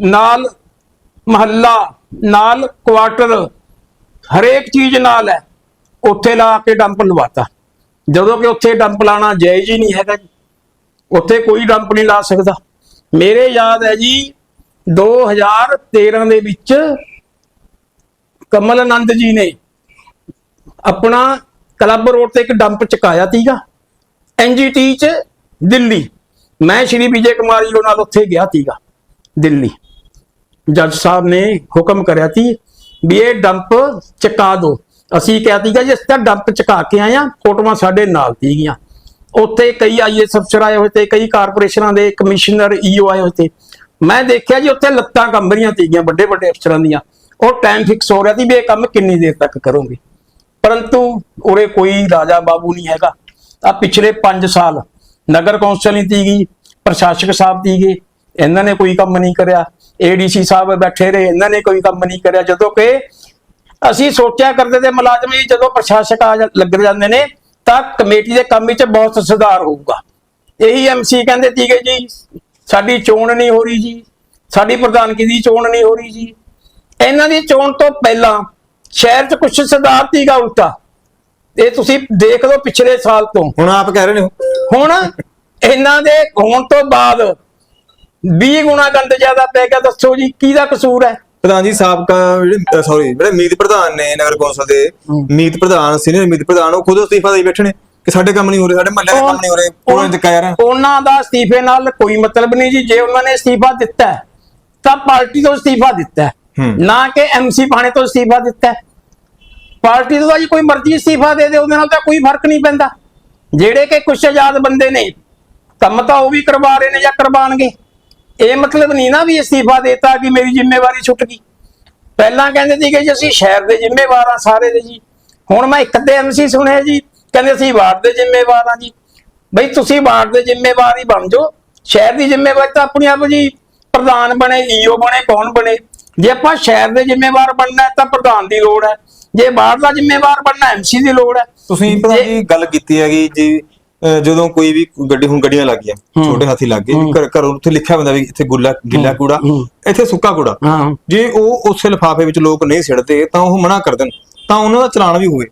ਨਾਲ ਮਹੱਲਾ, ਨਾਲ ਕੁਆਟਰ, ਹਰੇਕ ਚੀਜ਼ ਨਾਲ ਹੈ। ਉੱਥੇ ਲਾ ਕੇ ਡੰਪ ਲਵਾਤਾ। ਜਦੋਂ ਕਿ ਉੱਥੇ ਡੰਪ ਲਾਣਾ ਜਾਇਜ਼ ਹੀ ਨਹੀਂ ਹੈਗਾ ਜੀ। ਉੱਥੇ ਕੋਈ ਡੰਪ ਨਹੀਂ ਲਾ ਸਕਦਾ। ਮੇਰੇ ਯਾਦ ਹੈ ਜੀ 2013 ਦੇ ਵਿੱਚ ਕਮਲ ਆਨੰਦ ਜੀ ਨੇ ਆਪਣਾ ਕਲੱਬ ਰੋਡ ਤੇ ਇੱਕ ਡੰਪ ਚਕਾਇਆ ਸੀਗਾ ਐਨਜੀਟੀ ਚ ਦਿੱਲੀ। ਮੈਂ ਸ਼੍ਰੀ ਵਿਜੇ ਕੁਮਾਰ ਜੀ ਨਾਲ ਉੱਥੇ ਗਿਆ ਸੀਗਾ ਦਿੱਲੀ। ਜੱਜ ਸਾਹਿਬ ਨੇ ਹੁਕਮ ਕਰਿਆ ਸੀ ਵੀ ਇਹ ਡੰਪ ਚਕਾ ਦਿਓ। ਅਸੀਂ ਕਿਹਾ ਸੀਗਾ ਜੀ ਅਸੀਂ ਤਾਂ ਡੰਪ ਚਕਾ ਕੇ ਆਏ ਆ, ਫੋਟੋਆਂ ਸਾਡੇ ਨਾਲ ਸੀਗੀਆਂ ਉੱਥੇ ਕਈ ਆਈਐਸ ਅਫਸਰ ਆਏ ਹੋਏ ਤੇ, ਕਈ ਕਾਰਪੋਰੇਸ਼ਨਾਂ ਦੇ ਕਮਿਸ਼ਨਰ ਈਓ ਆਏ ਹੋਏ ਤੇ। ਮੈਂ ਦੇਖਿਆ ਜੀ, ਉੱਥੇ ਲੱਤਾਂ ਕੰਬਰੀਆਂ ਸੀਗੀਆਂ ਵੱਡੇ ਵੱਡੇ ਅਫਸਰਾਂ ਦੀਆਂ। ਉਹ ਟਾਈਮ ਫਿਕਸ ਹੋ ਰਿਹਾ ਸੀ ਵੀ ਇਹ ਕੰਮ ਕਿੰਨੀ ਦੇਰ ਤੱਕ ਕਰੋਗੇ। ਪਰੰਤੂ ਉਰੇ ਕੋਈ ਰਾਜਾ ਬਾਬੂ ਨਹੀਂ ਹੈਗਾ। ਆ ਪਿਛਲੇ 5 ਸਾਲ ਨਗਰ ਕੌਂਸਲ ਨਹੀਂ ਗਈ, ਪ੍ਰਸ਼ਾਸਕ ਸਾਹਿਬ ਤੀ ਗਏ, ਇਹਨਾਂ ਨੇ ਕੋਈ ਕੰਮ ਨਹੀਂ ਕਰਿਆ। ਏਡੀਸੀ ਸਾਹਿਬ ਬੈਠੇ ਰਹੇ, ਇਹਨਾਂ ਨੇ ਕੋਈ ਕੰਮ ਨਹੀਂ ਕਰਿਆ। ਜਦੋਂ ਕਿ ਅਸੀਂ ਸੋਚਿਆ ਕਰਦੇ ਤੇ ਮੁਲਾਜ਼ਮ ਜੀ ਜਦੋਂ ਪ੍ਰਸ਼ਾਸਕ ਆ ਜਾ- ਲੱਗ ਜਾਂਦੇ ਨੇ, ਤਾਂ ਕਮੇਟੀ ਦੇ ਕੰਮ ਵਿੱਚ ਬਹੁਤ ਸੁਧਾਰ ਹੋਊਗਾ। ਇਹੀ ਐਮਸੀ ਕਹਿੰਦੇ ਸੀਗੇ ਜੀ, ਸਾਡੀ ਚੋਣ ਨਹੀਂ ਹੋ ਰਹੀ ਜੀ, ਸਾਡੀ ਪ੍ਰਧਾਨਗੀ ਦੀ ਚੋਣ ਨਹੀਂ ਹੋ ਰਹੀ ਜੀ। ਇਹਨਾਂ ਦੀ ਚੋਣ ਤੋਂ ਪਹਿਲਾਂ ਸ਼ਹਿਰ 'ਚ ਕੁਝ ਸੁਧਾਰ ਸੀਗਾ ਉਲਟਾ। ਇਹ ਤੁਸੀਂ ਦੇਖ ਲਓ ਪਿਛਲੇ ਸਾਲ ਤੋਂ। ਹੁਣ ਆਪ ਕਹਿ ਰਹੇ ਨੇ ਉਹ। ਹੁਣ ਇਹਨਾਂ ਦੇ ਹੋਣ ਤੋਂ ਬਾਅਦ 20 ਗੁਣਾ ਗੰਦ ਜ਼ਿਆਦਾ ਪੈ ਗਿਆ ਦੱਸੋ ਜੀ ਕਿਹਦਾ ਕਸੂਰ ਹੈ? ਪ੍ਰਧਾਨ ਜੀ ਸਾਬਕਾ ਜਿਹੜੇ ਸੌਰੀ ਜਿਹੜੇ ਮੀਤ ਪ੍ਰਧਾਨ ਨੇ ਨਗਰ ਕੌਂਸਲ ਦੇ ਮੀਤ ਪ੍ਰਧਾਨ ਸੀਨੀਅਰ ਮੀਤ ਪ੍ਰਧਾਨ ਉਹ ਖੁਦ ਅਸਤੀਫਾ ਦੇ ਬੈਠੇ ਨੇ ਕਿ ਸਾਡੇ ਕੰਮ ਨਹੀਂ ਹੋ ਰਹੇ ਸਾਡੇ ਮਹੱਲੇ ਦੇ ਕੰਮ ਨਹੀਂ ਹੋ ਰਹੇ ਉਹਨਾਂ ਨੇ ਕਹਿ ਰਹੇ ਉਹਨਾਂ ਦਾ ਅਸਤੀਫੇ ਨਾਲ ਕੋਈ ਮਤਲਬ ਨਹੀਂ ਜੀ ਜੇ ਉਹਨਾਂ ਨੇ ਅਸਤੀਫਾ ਦਿੱਤਾ ਹੈ, ਤਾਂ ਪਾਰਟੀ ਤੋਂ ਅਸਤੀਫਾ ਦਿੱਤਾ ਹੈ, ਹੂੰ। ਨਾ ਕਿ ਐਮਸੀ ਪਾਣੇ ਤੋਂ ਅਸਤੀਫਾ ਦਿੱਤਾ ਪਾਰਟੀ ਤੋਂ ਤਾਂ ਜੀ ਕੋਈ ਮਰਜ਼ੀ ਅਸਤੀਫਾ ਦੇ ਦੇ ਉਹਦੇ ਨਾਲ ਤਾਂ ਕੋਈ ਫ਼ਰਕ ਨਹੀਂ ਪੈਂਦਾ। ਜਿਹੜੇ ਕਿ ਕੁਛ ਆਜ਼ਾਦ ਬੰਦੇ ਨੇ, ਕੰਮ ਤਾਂ ਉਹ ਵੀ ਕਰਵਾ ਰਹੇ ਨੇ ਜਾਂ ਕਰਵਾਣਗੇ ਇਹ ਮਤਲਬ ਨਹੀਂ ਨਾ ਵੀ ਅਸਤੀਫਾ ਦੇਤਾ ਕਿ ਮੇਰੀ ਜ਼ਿੰਮੇਵਾਰੀ ਛੁੱਟ ਗਈ। ਪਹਿਲਾਂ ਕਹਿੰਦੇ ਸੀਗੇ ਜੀ ਅਸੀਂ ਸ਼ਹਿਰ ਦੇ ਜ਼ਿੰਮੇਵਾਰ ਆ ਸਾਰੇ ਦੇ ਜੀ। ਹੁਣ ਮੈਂ ਇੱਕ ਤੇ ਐਮਸੀ ਸੁਣਿਆ ਜੀ, ਕਹਿੰਦੇ ਅਸੀਂ ਵਾਰਡ ਦੇ ਜ਼ਿੰਮੇਵਾਰ ਆ ਜੀ। ਬਈ ਤੁਸੀਂ ਵਾਰਡ ਦੇ ਜ਼ਿੰਮੇਵਾਰ ਹੀ ਬਣ ਜਾਓ। ਸ਼ਹਿਰ ਦੀ ਜ਼ਿੰਮੇਵਾਰੀ ਤਾਂ ਆਪਣੀ ਆਪ ਜੀ ਪ੍ਰਧਾਨ ਬਣੇ ਈਓ ਬਣੇ, ਕੌਣ ਬਣੇ? ਜੇ ਆਪਾਂ ਸ਼ਹਿਰ ਦੇ ਜ਼ਿੰਮੇਵਾਰ ਬਣਨਾ ਹੈ ਤਾਂ ਪ੍ਰਧਾਨ ਦੀ ਲੋੜ ਹੈ। ਜੇ ਦਾ ਜ਼ਿੰਮੇਵਾਰ ਬਣਨਾ ਐਮਸੀ ਦੀ ਲੋੜ ਹੈ। ਤੁਸੀਂ ਪ੍ਰਧਾਨ ਜੀ ਗੱਲ ਕੀਤੀ ਹੈਗੀ ਜੀ ਜਦੋਂ ਕੋਈ ਵੀ ਗੱਡੀ ਹੁਣ ਗੱਡੀਆਂ ਲੱਗ ਗਈਆਂ ਛੋਟੇ ਹਾਥੀ ਲੱਗ ਗਏ ਘਰ ਉੱਥੇ ਲਿਖਿਆ ਹੁੰਦਾ ਵੀ ਇੱਥੇ ਗੁੱਲਾ ਗਿੱਲਾ ਕੂੜਾ ਇੱਥੇ ਸੁੱਕਾ ਕੂੜਾ। ਜੇ ਉਹ ਉਸੇ ਲਿਫਾਫੇ ਵਿੱਚ ਲੋਕ ਨਹੀਂ ਸਿੱਟਦੇ ਤਾਂ ਉਹ ਮਨਾ ਕਰ ਦੇਣ। ਤਾਂ ਉਹਨਾਂ ਦਾ ਚਲਾਨ ਵੀ ਹੋਵੇ।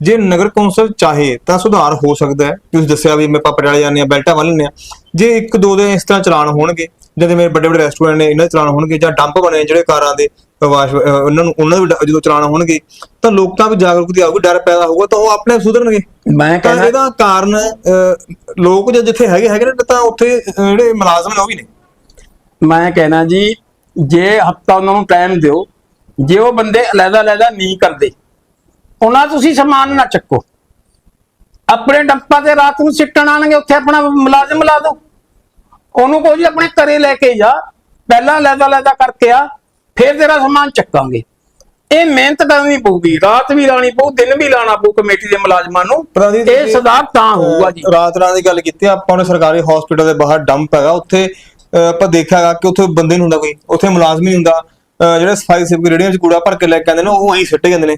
ਜੇ ਨਗਰ ਕੌਂਸਲ ਚਾਹੇ ਤਾਂ ਸੁਧਾਰ ਹੋ ਸਕਦਾ ਹੈ। ਤੁਸੀਂ ਦੱਸਿਆ ਵੀ ਮੈਂ ਪਾਪੜ ਵਾਲੇ ਜਾਂਦੇ ਆ ਬੈਲਟਾਂ ਵਾਲੇ ਨੇ ਜੇ ਇੱਕ ਦੋ ਦੇ ਇਸ ਤਰ੍ਹਾਂ ਚਲਾਨ ਹੋਣਗੇ ਜਦ ਮੇਰੇ ਵੱਡੇ ਵੱਡੇ ਰੈਸਟੋਰੈਂਟ ਨੇ ਇਹਨਾਂ ਦੇ ਹੋਣਗੇ ਜਾਂ ਡੰਪ ਬਣੇ ਜਿਹੜੇ ਕਾਰਾਂ ਦੇ ਵਾਸ਼ ਉਹਨਾਂ ਨੂੰ ਉਹਨਾਂ ਦੇ ਜਦੋਂ ਚਲਾਨ ਹੋਣਗੇ ਤਾਂ ਲੋਕਾਂ ਵਿੱਚ ਜਾਗਰੂਕਤਾ ਆਊਗੀ ਡਰ ਪੈਦਾ ਹੋਊਗਾ ਤਾਂ ਉਹ ਆਪਣੇ ਆਪ ਸੁਧਰਨਗੇ। ਮੈਂ ਕਹਿੰਦਾ ਇਹਦਾ ਕਾਰਨ ਲੋਕ ਜੇ ਜਿੱਥੇ ਹੈਗੇ ਹੈਗੇ ਨੇ ਤਾਂ ਉੱਥੇ ਜਿਹੜੇ ਮੁਲਾਜ਼ਮ ਨੇ ਉਹ ਵੀ ਨੇ। ਮੈਂ ਕਹਿਣਾ ਜੀ ਜੇ ਹਫਤਾ ਉਹਨਾਂ ਨੂੰ ਟਾਈਮ ਦਿਓ ਜੇ ਉਹ ਬੰਦੇ ਅਲੱਗਾ ਅਲੱਗਾ ਨਹੀਂ ਕਰਦੇ ਉਹਨਾਂ ਤੁਸੀਂ ਸਮਾਨ ਨਾ ਚੱਕੋ। ਆਪਣੇ ਡੰਪਾਂ ਤੇ ਰਾਤ ਨੂੰ ਸਿੱਟਣ ਆਣਗੇ ਉੱਥੇ ਆਪਣਾ ਮੁਲਾਜ਼ਮ ਲਾ ਦਿਓ। ਉਹਨੂੰ ਕਹੋ ਜੀ ਆਪਣੇ ਘਰੇ ਲੈ ਕੇ ਜਾ ਪਹਿਲਾਂ ਅਲੱਗਾ ਅਲੱਗਾ ਕਰਕੇ ਆ ਫਿਰ ਤੇਰਾ ਸਮਾਨ ਚੱਕਾਂਗੇ। ਇਹ ਮਿਹਨਤ ਕਰਨੀ ਪਊਗੀ ਰਾਤ ਵੀ ਲਾਣੀ ਪਊ ਦਿਨ ਵੀ ਲਾਣਾ ਪਊ ਕਮੇਟੀ ਦੇ ਮੁਲਾਜ਼ਮਾਂ ਨੂੰ। ਪ੍ਰਧਾਨ ਜੀ, ਇਹ ਸੁਧਾਰ ਤਾਂ ਹੋਊਗਾ ਜੀ। ਰਾਤ ਰਾਤ ਦੀ ਗੱਲ ਕੀਤੀ ਆ, ਆਪਾਂ ਨੇ ਸਰਕਾਰੀ ਹਸਪੀਟਲ ਦੇ ਬਾਹਰ ਡੰਪ ਹੈਗਾ ਉੱਥੇ ਅਹ, ਆਪਾਂ ਦੇਖਿਆਗਾ ਕਿ ਉੱਥੇ ਬੰਦੇ ਨਹੀਂ ਹੁੰਦਾ ਕੋਈ ਉੱਥੇ ਮੁਲਾਜ਼ਮ ਨਹੀਂ ਹੁੰਦਾ। ਅਹ, ਜਿਹੜੇ ਸਫ਼ਾਈ ਸੇਵਕ ਰੇੜੀਆਂ 'ਚ ਕੂੜਾ ਭਰ ਕੇ ਲੈ ਕੇ ਆਉਂਦੇ ਨੇ ਉਹ ਐਂ ਸਿੱਟੇ ਜਾਂਦੇ ਨੇ।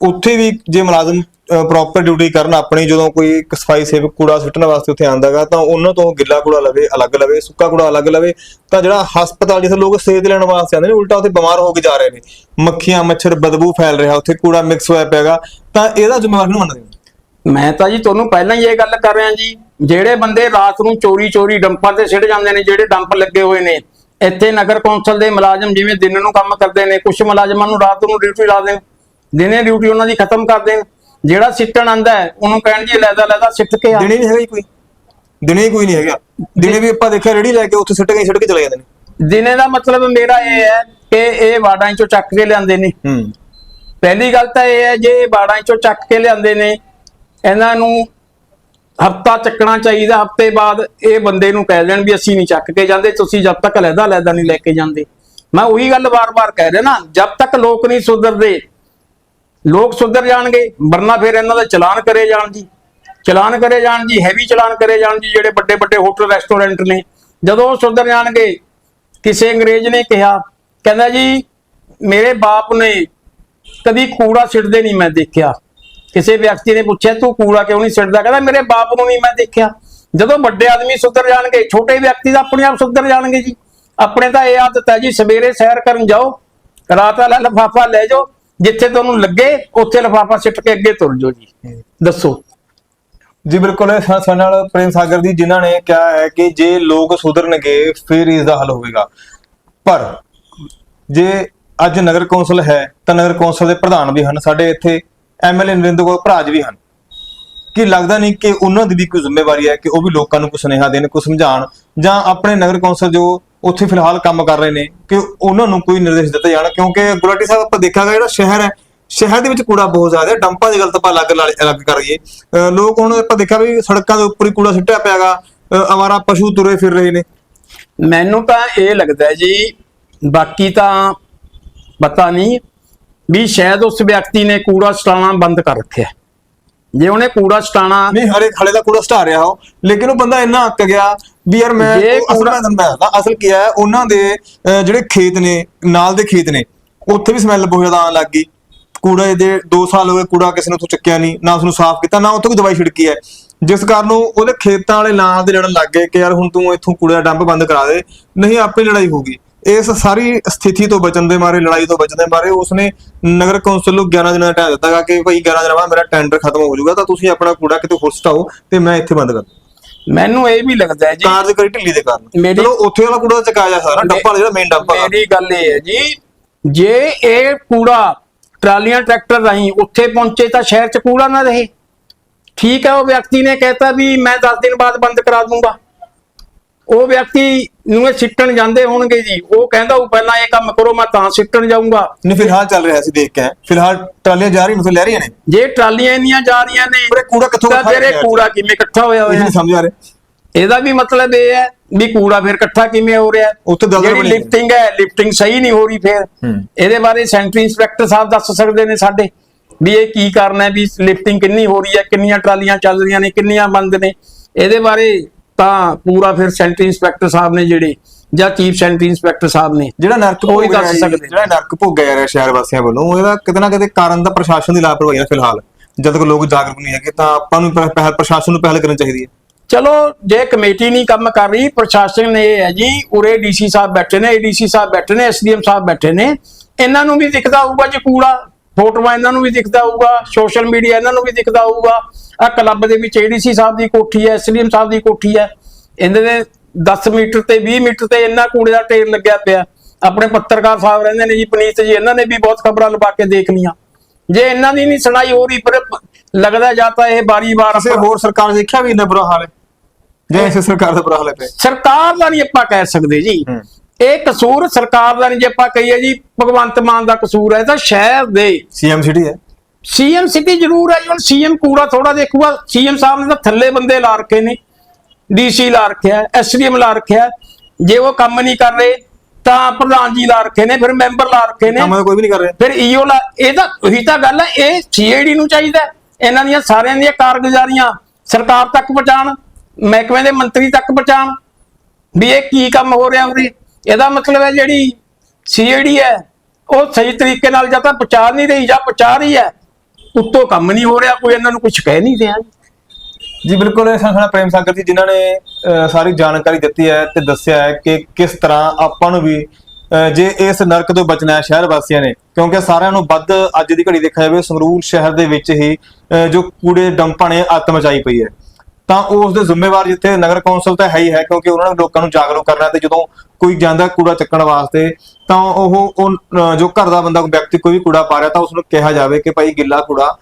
ਉੱਥੇ ਵੀ ਜੇ ਮੁਲਾਜ਼ਮ ਪ੍ਰੋਪਰ ਡਿਊਟੀ ਕਰਨ ਆਪਣੀ ਜਦੋਂ ਕੋਈ ਸਫ਼ਾਈ ਸੇਵਕ ਕੂੜਾ ਸੁੱਟਣ ਵਾਸਤੇ ਉੱਥੇ ਆਂਦਾਗਾ ਤਾਂ ਉਹਨਾਂ ਤੋਂ ਗਿੱਲਾ ਕੂੜਾ ਲਵੇ, ਅਲੱਗ ਲਵੇ, ਸੁੱਕਾ ਕੂੜਾ ਅਲੱਗ ਲਵੇ, ਤਾਂ ਜਿਹੜਾ ਹਸਪਤਾਲ ਜਿੱਥੇ ਲੋਕ ਸਿਹਤ ਲੈਣ ਵਾਸਤੇ ਆਉਂਦੇ ਨੇ, ਉਲਟਾ ਉੱਥੇ ਬਿਮਾਰ ਹੋ ਕੇ ਜਾ ਰਹੇ ਨੇ। ਮੱਖੀਆਂ, ਮੱਛਰ, ਬਦਬੂ ਫੈਲ ਰਿਹਾ, ਉੱਥੇ ਕੂੜਾ ਮਿਕਸ ਹੋਇਆ ਪਿਆਗਾ ਤਾਂ ਇਹਦਾ ਜ਼ਿੰਮੇਵਾਰ ਨੂੰ ਮੰਨਦੇ ਮੈਂ ਤਾਂ ਜੀ ਤੁਹਾਨੂੰ ਪਹਿਲਾਂ ਹੀ ਇਹ ਗੱਲ ਕਰ ਰਿਹਾ ਜੀ, ਜਿਹੜੇ ਬੰਦੇ ਰਾਤ ਨੂੰ ਚੋਰੀ ਚੋਰੀ ਡੰਪਾਂ ਤੇ ਸਿੱਟ ਜਾਂਦੇ ਨੇ, ਜਿਹੜੇ ਡੰਪ ਲੱਗੇ ਹੋਏ ਨੇ, ਇੱਥੇ ਨਗਰ ਕੌਂਸਲ ਦੇ ਮੁਲਾਜ਼ਮ ਜਿਵੇਂ ਦਿਨ ਨੂੰ ਕੰਮ ਕਰਦੇ ਨੇ ਕੁਝ ਮੁਲਾਜ਼ਮਾਂ ਨੂੰ ਰਾਤ ਨੂੰ ਡਿਊਟੀ ਲਾ ਦੇਣ, ਦਿਨੇ ਡਿਊਟੀ ਉਹਨਾਂ ਦੀ ਖਤਮ ਕਰ ਦੇਣ ਜਿਹੜਾ ਸਿੱਟਣ ਆਂਦਾ ਹੈ ਉਹਨੂੰ ਕਹਿਣ ਜੀ ਲੈਦਾ ਲੈਦਾ ਸਿੱਟ ਕੇ ਆ। ਦਿਨੇ ਨਹੀਂ ਹੈਗਾ ਜੀ ਕੋਈ? ਦਿਨੇ ਕੋਈ ਨਹੀਂ ਹੈਗਾ। ਦਿਨੇ ਵੀ ਆਪਾਂ ਦੇਖਿਆ ਰੇੜੀ ਲੈ ਕੇ ਉੱਥੇ ਸਿੱਟ ਕੇ ਸਿੱਟ ਕੇ ਚਲੇ ਜਾਂਦੇ ਨੇ। ਦਿਨੇ ਦਾ ਮਤਲਬ ਮੇਰਾ ਇਹ ਹੈ ਕਿ ਇਹ ਵਾਰਡਾਂ ਚੋਂ ਚੱਕ ਕੇ ਲਿਆਂਦੇ ਨੇ। ਹੂੰ। ਪਹਿਲੀ ਗੱਲ ਤਾਂ ਇਹ ਹੈ ਜੇ ਇਹ ਬਾੜਾਂ ਚੋਂ ਚੱਕ ਕੇ ਲਿਆਂਦੇ ਨੇ ਇਹਨਾਂ ਨੂੰ ਹਫਤਾ ਚੱਕਣਾ ਚਾਹੀਦਾ ਹਫ਼ਤੇ ਬਾਅਦ ਇਹ ਬੰਦੇ ਨੂੰ ਕਹਿ ਦੇਣ ਵੀ ਅਸੀਂ ਨਹੀਂ ਚੱਕ ਕੇ ਜਾਂਦੇ ਤੁਸੀਂ ਜਦ ਤੱਕ ਲੈਦਾ ਲੈਦਾ ਨਹੀਂ ਲੈ ਕੇ ਜਾਂਦੇ। ਮੈਂ ਉਹੀ ਗੱਲ ਵਾਰ-ਵਾਰ ਕਹਿ ਰਿਹਾ ਨਾ ਜਦ ਤੱਕ ਲੋਕ ਨਹੀਂ ਸੁਧਰਦੇ ਲੋਕ ਸੁਧਰ ਜਾਣਗੇ ਵਰਨਾ ਫਿਰ ਇਹਨਾਂ ਦਾ ਚਲਾਨ ਕਰੇ ਜਾਣ ਜੀ। ਚਲਾਨ ਕਰੇ ਜਾਣ ਜੀ ਹੈਵੀ ਚਲਾਨ ਕਰੇ ਜਾਣ ਜੀ, ਜਿਹੜੇ ਵੱਡੇ ਵੱਡੇ ਹੋਟਲ ਰੈਸਟੋਰੈਂਟ ਨੇ। ਜਦੋਂ ਉਹ ਸੁਧਰ ਜਾਣਗੇ, ਕਿਸੇ ਅੰਗਰੇਜ਼ ਨੇ ਕਿਹਾ, ਕਹਿੰਦਾ ਜੀ, ਮੇਰੇ ਬਾਪ ਨੇ ਕਦੀ ਕੂੜਾ ਸਿੱਟਦੇ ਨਹੀਂ ਮੈਂ ਦੇਖਿਆ। ਕਿਸੇ ਵਿਅਕਤੀ ਨੇ ਪੁੱਛਿਆ, ਤੂੰ ਕੂੜਾ ਕਿਉਂ ਨਹੀਂ ਸਿੱਟਦਾ? ਕਹਿੰਦਾ, ਮੇਰੇ ਬਾਪ ਨੂੰ ਨਹੀਂ ਮੈਂ ਦੇਖਿਆ। ਜਦੋਂ ਵੱਡੇ ਆਦਮੀ ਸੁਧਰ ਜਾਣਗੇ, ਛੋਟੇ ਵਿਅਕਤੀ ਦਾ ਆਪਣੇ ਆਪ ਸੁਧਰ ਜਾਣਗੇ ਜੀ। ਆਪਣੇ ਤਾਂ ਇਹ ਆਦਤ ਹੈ ਜੀ, ਸਵੇਰੇ ਸੈਰ ਕਰਨ ਜਾਓ, ਰਾਤ ਵਾਲਾ ਲਫਾਫਾ ਲੈ ਜਾਓ ਜਿੱਥੇ ਤੁਹਾਨੂੰ ਲੱਗੇ, ਉੱਥੇ ਲਫਾਫਾ ਸਿੱਟ ਕੇ ਅੱਗੇ ਤੁਰ ਜਾਓ ਜੀ। ਦੱਸੋ। ਜੀ, ਬਿਲਕੁਲ ਇਹ ਸਾਡੇ ਨਾਲ ਪ੍ਰੇਮ ਸਾਗਰ ਜੀ, ਜਿਨ੍ਹਾਂ ਨੇ ਕਿਹਾ ਹੈ ਕਿ ਜੇ ਲੋਕ ਸੁਧਰਨਗੇ, ਫਿਰ ਇਸ ਦਾ ਹੱਲ ਹੋਵੇਗਾ। ਪਰ ਜੇ ਅੱਜ ਨਗਰ ਕੌਂਸਲ ਹੈ, ਤਾਂ ਨਗਰ ਕੌਂਸਲ ਦੇ ਪ੍ਰਧਾਨ ਵੀ ਹਨ। ਸਾਡੇ ਇੱਥੇ ਐਮਐਲਏ ਨਰਿੰਦਰ ਕੌਰ ਭਰਾਜ ਵੀ ਹਨ। ਕਿ ਲੱਗਦਾ ਨਹੀਂ ਕਿ ਉਹਨਾਂ ਦੀ ਵੀ ਕੋਈ ਜ਼ਿੰਮੇਵਾਰੀ ਹੈ ਕਿ ਉਹ ਵੀ ਲੋਕਾਂ ਨੂੰ ਕੁਝ ਸੁਨੇਹਾ ਦੇਣ ਕੁਝ ਸਮਝਾਉਣ, ਜਾਂ ਆਪਣੇ ਨਗਰ ਕੌਂਸਲ ਜੋ ਉੱਥੇ ਫਿਲਹਾਲ ਕੰਮ ਕਰ ਰਹੇ ਨੇ ਕਿ ਉਹਨਾਂ ਨੂੰ ਕੋਈ ਨਿਰਦੇਸ਼ ਦਿੱਤੇ ਜਾਣ, ਕਿਉਂਕਿ ਗੁਲਾਟੀ ਸਾਹਿਬ ਆਪਾਂ ਦੇਖਾਂਗਾ ਜਿਹੜਾ ਸ਼ਹਿਰ ਹੈ, ਸ਼ਹਿਰ ਦੇ ਵਿੱਚ ਕੂੜਾ ਬਹੁਤ ਜ਼ਿਆਦਾ ਹੈ, ਡੰਪਾਂ ਦੀ ਗੱਲ ਤਾਂ ਆਪਾਂ ਅਲੱਗ ਲਾ- ਅਲੱਗ ਕਰੀਏ। ਅਹ ਲੋਕ ਹੁਣ ਆਪਾਂ ਦੇਖਿਆ ਵੀ ਸੜਕਾਂ ਦੇ ਉੱਪਰ ਹੀ ਕੂੜਾ ਸਿੱਟਿਆ ਪਿਆਗਾ ਅਵਾਰਾ ਪਸ਼ੂ ਤੁਰੇ ਫਿਰ ਰਹੇ ਨੇ। ਮੈਨੂੰ ਤਾਂ ਇਹ ਲੱਗਦਾ ਜੀ, ਬਾਕੀ ਤਾਂ ਪਤਾ ਨਹੀਂ ਵੀ ਸ਼ਾਇਦ ਉਸ ਵਿਅਕਤੀ ਨੇ ਕੂੜਾ ਸਟਾਣਾ ਬੰਦ ਕਰ ਰੱਖਿਆ। ਜੇ ਉਹਨੇ ਕੂੜਾ ਸਟਾਣਾ ਨਹੀਂ ਹਰੇ ਹਲੇ ਦਾ ਕੂੜਾ ਸਟਾ ਰਿਹਾ ਉਹ। ਲੇਕਿਨ ਉਹ ਬੰਦਾ ਇੰਨਾ ਅੱਕ ਗਿਆ ਵੀ ਯਾਰ ਮੈਂ ਜੇ ਅਸਲ ਮੈਂ ਤੁਹਾਨੂੰ ਦੱਸਦਾ ਅਸਲ ਕੀ ਹੈ ਉਹਨਾਂ ਦੇ ਅਹ, ਜਿਹੜੇ ਖੇਤ ਨੇ ਨਾਲ ਦੇ ਖੇਤ ਨੇ ਉੱਥੇ ਵੀ ਸਮੈਲ ਬਹੁਤ ਜ਼ਿਆਦਾ ਆਉਣ ਲੱਗ ਗਈ। ਕੂੜੇ ਦੇ 2 ਸਾਲ ਹੋ ਗਏ ਕੂੜਾ ਕਿਸੇ ਨੇ ਉੱਥੋਂ ਚੱਕਿਆ ਨਹੀਂ ਨਾ ਉਸਨੂੰ ਸਾਫ਼ ਕੀਤਾ ਨਾ ਉੱਥੇ ਕੋਈ ਦਵਾਈ ਛਿੜਕੀ ਹੈ। ਜਿਸ ਕਾਰਨ ਉਹ ਉਹਦੇ ਖੇਤਾਂ ਵਾਲੇ ਨਾਲ ਦੇ ਲੜਨ ਲੱਗ ਗਏ ਕਿ ਯਾਰ ਹੁਣ ਤੂੰ ਇੱਥੋਂ ਕੂੜੇ ਦਾ ਡੰਪ ਬੰਦ ਕਰਾ ਦੇ ਨਹੀਂ ਆਪੇ ਲੜਾਈ ਹੋਊਗੀ ਇਸ ਸਾਰੀ ਸਥਿਤੀ ਤੋਂ ਬਚਣ ਦੇ ਮਾਰੇ ਲੜਾਈ ਤੋਂ ਬਚਣ ਦੇ ਮਾਰੇ ਉਸਨੇ ਨਗਰ ਕੌਂਸਲ ਨੂੰ 11 ਦਿਨਾਂ ਦਾ ਟਾਈਮ ਦਿੱਤਾਗਾ ਕਿ ਭਾਈ 11 ਦਿਨਾਂ ਬਾਅਦ ਮੇਰਾ ਟੈਂਡਰ ਖਤਮ ਹੋ ਜਾਊਗਾ ਤਾਂ ਤੁਸੀਂ ਆਪਣਾ ਕੂੜਾ ਕਿਤੇ ਹੋਰ ਸਟਾਓ ਤੇ ਮੈਂ ਇੱਥੇ ਬੰਦ ਕਰ ਮੈਨੂੰ ਇਹ ਵੀ ਲੱਗਦਾ ਹੈ ਜੀ ਕਾਰਜਕਾਰੀ ਢਿੱਲੀ ਦੇ ਕਾਰਨ। ਚਲੋ ਉੱਥੇ ਵਾਲਾ ਕੂੜਾ ਚਕਾਇਆ ਜਾ ਸਾਰਾ ਡੱਪਾ ਜਿਹੜਾ ਮੇਨ ਡੱਪਾ ਮੇਰੀ ਗੱਲ ਇਹ ਹੈ ਜੀ ਜੇ ਇਹ ਕੂੜਾ ਟਰਾਲੀਆਂ ਟਰੈਕਟਰ ਰਾਹੀਂ ਉੱਥੇ ਪਹੁੰਚੇ ਤਾਂ ਸ਼ਹਿਰ 'ਚ ਕੂੜਾ ਨਾ ਰਹੇ। ਠੀਕ ਹੈ ਉਹ ਵਿਅਕਤੀ ਨੇ ਕਹਿਤਾ ਵੀ ਮੈਂ 10 ਦਿਨ ਬਾਅਦ ਬੰਦ ਕਰਾ ਦੂੰਗਾ। ਉਹ ਵਿਅਕਤੀ ਨੂੰ ਇਹ ਸਿੱਟਣ ਜਾਂਦੇ ਹੋਣਗੇ ਜੀ ਉਹ ਕਹਿੰਦਾ ਉਹ ਪਹਿਲਾਂ ਇਹ ਕੰਮ ਕਰੋ ਮੈਂ ਤਾਂ ਸਿੱਟਣ ਜਾਊਂਗਾ ਨਹੀਂ ਫਿਲਹਾਲ ਚੱਲ ਰਿਹਾ ਸੀ ਦੇਖ ਕੇ ਆਏ। ਫਿਲਹਾਲ ਟਰਾਲੀਆਂ ਜਾ ਰਹੀਆਂ ਮਤਲਬ ਲੈ ਰਹੀਆਂ ਨੇ ਜੇ ਟਰਾਲੀਆਂ ਇੰਨੀਆਂ ਜਾ ਰਹੀਆਂ ਨੇ ਪਰ ਇਹ ਕੂੜਾ ਕਿੱਥੋਂ ਤਾਂ ਫਿਰ ਇਹ? ਕੂੜਾ ਕਿਵੇਂ ਇਕੱਠਾ ਹੋਇਆ ਇਹ ਹੋਇਆ ਨਹੀਂ ਸਮਝ ਆ ਰਿਹਾ ਇਹਦਾ ਵੀ ਮਤਲਬ ਇਹ ਹੈ ਵੀ ਕੂੜਾ ਫਿਰ ਇਕੱਠਾ ਕਿਵੇਂ ਹੋ ਰਿਹਾ ਉੱਥੇ ਦਲਦਲ ਜਿਹੜੀ ਬਣੀ ਹੋਈ। ਲਿਫਟਿੰਗ ਹੈ ਲਿਫਟਿੰਗ ਸਹੀ ਨਹੀਂ ਹੋ ਰਹੀ ਫਿਰ। ਇਹਦੇ ਬਾਰੇ ਸੈਂਟਰੀ ਇੰਸਪੈਕਟਰ ਸਾਹਿਬ ਦੱਸ ਸਕਦੇ ਨੇ ਸਾਡੇ ਵੀ ਇਹ ਕੀ ਕਾਰਨ ਹੈ ਵੀ ਲਿਫਟਿੰਗ ਕਿੰਨੀ ਹੋ ਰਹੀ ਹੈ ਕਿੰਨੀਆਂ ਟਰਾਲੀਆਂ ਚੱਲ ਰਹੀਆਂ ਨੇ ਕਿੰਨੀਆਂ ਬੰਦ ਨੇ ਇਹਦੇ ਬਾਰੇ ਤਾਂ ਪੂਰਾ ਫਿਰ ਸੈਂਟਰੀ ਇੰਸਪੈਕਟਰ ਸਾਹਿਬ ਨੇ ਜਿਹੜੇ ਜਾਂ ਚੀਫ ਸੈਂਟਰੀ ਇੰਸਪੈਕਟਰ ਸਾਹਿਬ ਨੇ ਜਿਹੜਾ ਨਰਕ ਉਹ ਹੀ ਦੱਸ ਸਕਦੇ। ਜਿਹੜਾ ਨਰਕ ਭੋਗਿਆ ਜਾ ਰਿਹਾ ਸ਼ਹਿਰ ਵਾਸੀਆਂ ਵੱਲੋਂ ਇਹਦਾ ਕਿਤੇ ਨਾ ਕਿਤੇ ਕਾਰਨ ਤਾਂ ਪ੍ਰਸ਼ਾਸਨ ਦੀ ਲਾਪਰਵਾਹੀ ਹੈ ਫਿਲਹਾਲ। ਜਦ ਤੱਕ ਲੋਕ ਜਾਗਰੂਕ ਨਹੀਂ ਹੈਗੇ ਤਾਂ ਆਪਾਂ ਨੂੰ ਪਹਿਲ- ਪ੍ਰਸ਼ਾਸਨ ਨੂੰ ਪਹਿਲ ਕਰਨੀ ਚਾਹੀਦੀ ਹੈ। ਚਲੋ ਜੇ ਕਮੇਟੀ ਨਹੀਂ ਕੰਮ ਕਰ ਰਹੀ ਪ੍ਰਸ਼ਾਸਨ ਨੇ ਇਹ ਹੈ ਜੀ ਉਰੇ ਡੀਸੀ ਸਾਹਿਬ ਬੈਠੇ ਨੇ ਏਡੀਸੀ ਸਾਹਿਬ ਬੈਠੇ ਨੇ ਐਸਡੀਐਮ ਸਾਹਿਬ ਬੈਠੇ ਨੇ ਇਹਨਾਂ ਨੂੰ ਵੀ ਦਿਖਦਾ ਹੋਊਗਾ ਜੀ ਕੂੜਾ। ਫੋਟੋਆਂ ਇਹਨਾਂ ਨੂੰ ਵੀ ਦਿਖਦਾ ਹੋਊਗਾ ਸੋਸ਼ਲ ਮੀਡੀਆ ਇਹਨਾਂ ਨੂੰ ਵੀ ਦਿਖਦਾ ਹੋਊਗਾ। ਆ ਕਲੱਬ ਦੇ ਵਿੱਚ ਏਡੀਸੀ ਸਾਹਿਬ ਦੀ ਕੋਠੀ ਹੈ ਐਸਡੀਐਮ ਸਾਹਿਬ ਦੀ ਕੋਠੀ ਹੈ। ਇਹਨਾਂ ਦੇ 10 ਮੀਟਰ ਤੇ 20 ਮੀਟਰ ਤੇ ਇੰਨਾ ਕੂੜੇ ਦਾ ਢੇਰ ਲੱਗਿਆ ਪਿਆ। ਆਪਣੇ ਪੱਤਰਕਾਰ ਸਾਹਿਬ ਰਹਿੰਦੇ ਨੇ ਜੀ ਪਨੀਤ ਜੀ ਇਹਨਾਂ ਨੇ ਵੀ ਬਹੁਤ ਖਬਰਾਂ ਲਵਾ ਕੇ ਦੇਖ ਲੀਆਂ ਜੇ ਇਹਨਾਂ ਦੀ ਨਹੀਂ ਸੁਣਾਈ ਹੋ ਰਹੀ ਪਰ ਲੱਗਦਾ ਜਾਂਦਾ ਇਹ ਬਾਰੀ ਵਾਰ ਕਿਸੇ ਹੋਰ ਸਰਕਾਰ ਦੇਖਿਆ ਵੀ ਇੰਨਾ ਬੁਰਾ ਹਾਲ ਹੈ? ਜੇ ਇਸੇ ਸਰਕਾਰ ਦਾ ਬੁਰਾ ਹਾਲ ਹੈ ਪਿਆ ਸਰਕਾਰ ਦਾ ਨਹੀਂ ਆਪਾਂ ਕਹਿ ਸਕਦੇ ਜੀ। ਹੂੰ। ਇਹ ਕਸੂਰ ਸਰਕਾਰ ਦਾ ਨਹੀਂ ਜੇ ਆਪਾਂ ਕਹੀਏ ਜੀ ਭਗਵੰਤ ਮਾਨ ਦਾ ਕਸੂਰ ਹੈ ਤਾਂ ਸ਼ਹਿਰ ਦੇ। ਸੀਐਮ ਸਿਟੀ ਹੈ। ਸੀਐਮ ਸਿਟੀ ਜ਼ਰੂਰ ਹੈ ਜੀ ਹੁਣ ਸੀਐਮ ਕੂੜਾ ਥੋੜਾ ਦੇਖੂਗਾ। ਸੀਐਮ ਸਾਹਿਬ ਨੇ ਤਾਂ ਥੱਲੇ ਬੰਦੇ ਲਾ ਰੱਖੇ ਨੇ ਡੀਸੀ ਲਾ ਰੱਖਿਆ ਐਸਡੀਐਮ ਲਾ ਰੱਖਿਆ। ਜੇ ਉਹ ਕੰਮ ਨਹੀਂ ਕਰ ਰਹੇ ਤਾਂ ਪ੍ਰਧਾਨ ਜੀ ਲਾ ਰੱਖੇ ਨੇ ਫਿਰ ਮੈਂਬਰ ਲਾ ਰੱਖੇ ਨੇ। ਕੰਮ ਕੋਈ ਵੀ ਨਹੀਂ ਕਰ ਰਿਹਾ। ਫਿਰ ਈਓ ਲਾ ਇਹ ਤਾਂ ਉਹੀ ਤਾਂ ਗੱਲ ਹੈ ਇਹ ਸੀਆਈਡੀ ਨੂੰ ਚਾਹੀਦਾ। ਇਹਨਾਂ ਦੀਆਂ ਸਾਰਿਆਂ ਦੀਆਂ ਕਾਰਗੁਜ਼ਾਰੀਆਂ ਸਰਕਾਰ ਤੱਕ ਪਹੁੰਚਾਉਣ ਮਹਿਕਮੇ ਦੇ ਮੰਤਰੀ ਤੱਕ ਪਹੁੰਚਾਉਣ ਵੀ ਇਹ ਕੀ ਕੰਮ ਹੋ ਰਿਹਾ ਉਰੇ? ਇਹਦਾ ਮਤਲਬ ਹੈ ਜਿਹੜੀ ਸੀਆਈਡੀ ਹੈ ਉਹ ਸਹੀ ਤਰੀਕੇ ਨਾਲ ਜਾਂ ਤਾਂ ਪਹੁੰਚਾ ਨਹੀਂ ਰਹੀ ਜਾਂ ਪਹੁੰਚਾ ਰਹੀ ਹੈ। ਉੱਤੋਂ ਕੰਮ ਨਹੀਂ ਹੋ ਰਿਹਾ ਕੋਈ ਇਹਨਾਂ ਨੂੰ ਕੁਝ ਕਹਿ ਨਹੀਂ ਰਿਹਾ। ਜੀ ਬਿਲਕੁਲ ਇਹ ਸਾਡਾ ਪ੍ਰੇਮ ਸਾਗਰ ਜੀ ਜਿਨ੍ਹਾਂ ਨੇ ਅਹ, ਸਾਰੀ ਜਾਣਕਾਰੀ ਦਿੱਤੀ ਹੈ ਤੇ ਦੱਸਿਆ ਹੈ ਕਿ ਕਿਸ ਤਰ੍ਹਾਂ ਆਪਾਂ ਨੂੰ ਵੀ ਅਹ, ਜੇ ਇਸ ਨਰਕ ਤੋਂ ਬਚਣਾ ਹੈ ਸ਼ਹਿਰ ਵਾਸੀਆਂ ਨੇ ਕਿਉਂਕਿ ਸਾਰਿਆਂ ਨੂੰ ਵੱਧ ਅੱਜ ਦੀ ਘੜੀ ਦੇਖਿਆ ਜਾਵੇ ਸੰਗਰੂਰ ਸ਼ਹਿਰ ਦੇ ਵਿੱਚ ਹੀ ਜੋ ਕੂੜੇ ਡੰਪਾਂ ਨੇ ਅੱਤ ਮਚਾਈ ਪਈ ਹੈ। ਤਾਂ ਉਸ ਦੇ ਜ਼ਿੰਮੇਵਾਰ ਜਿੱਥੇ ਨਗਰ ਕੌਂਸਲ ਤਾਂ ਹੈ ਹੀ ਹੈ, ਕਿਉਂਕਿ ਉਹਨਾਂ ਨੇ ਲੋਕਾਂ ਨੂੰ ਜਾਗਰੂਕ ਕਰਨਾ ਤੇ ਜਦੋਂ ਕੋਈ ਜਾਂਦਾ ਕੂੜਾ ਚੱਕਣ ਵਾਸਤੇ, ਤਾਂ ਉਹ ਉਹ ਜੋ ਘਰ ਦਾ ਬੰਦਾ ਕੋਈ ਵਿਅਕਤੀ ਕੋਈ ਵੀ ਕੂੜਾ ਪਾ ਰਿਹਾ ਤਾਂ ਉਸ ਨੂੰ ਕਿਹਾ ਜਾਵੇ ਕਿ ਭਾਈ ਗਿੱਲਾ ਕੂੜਾ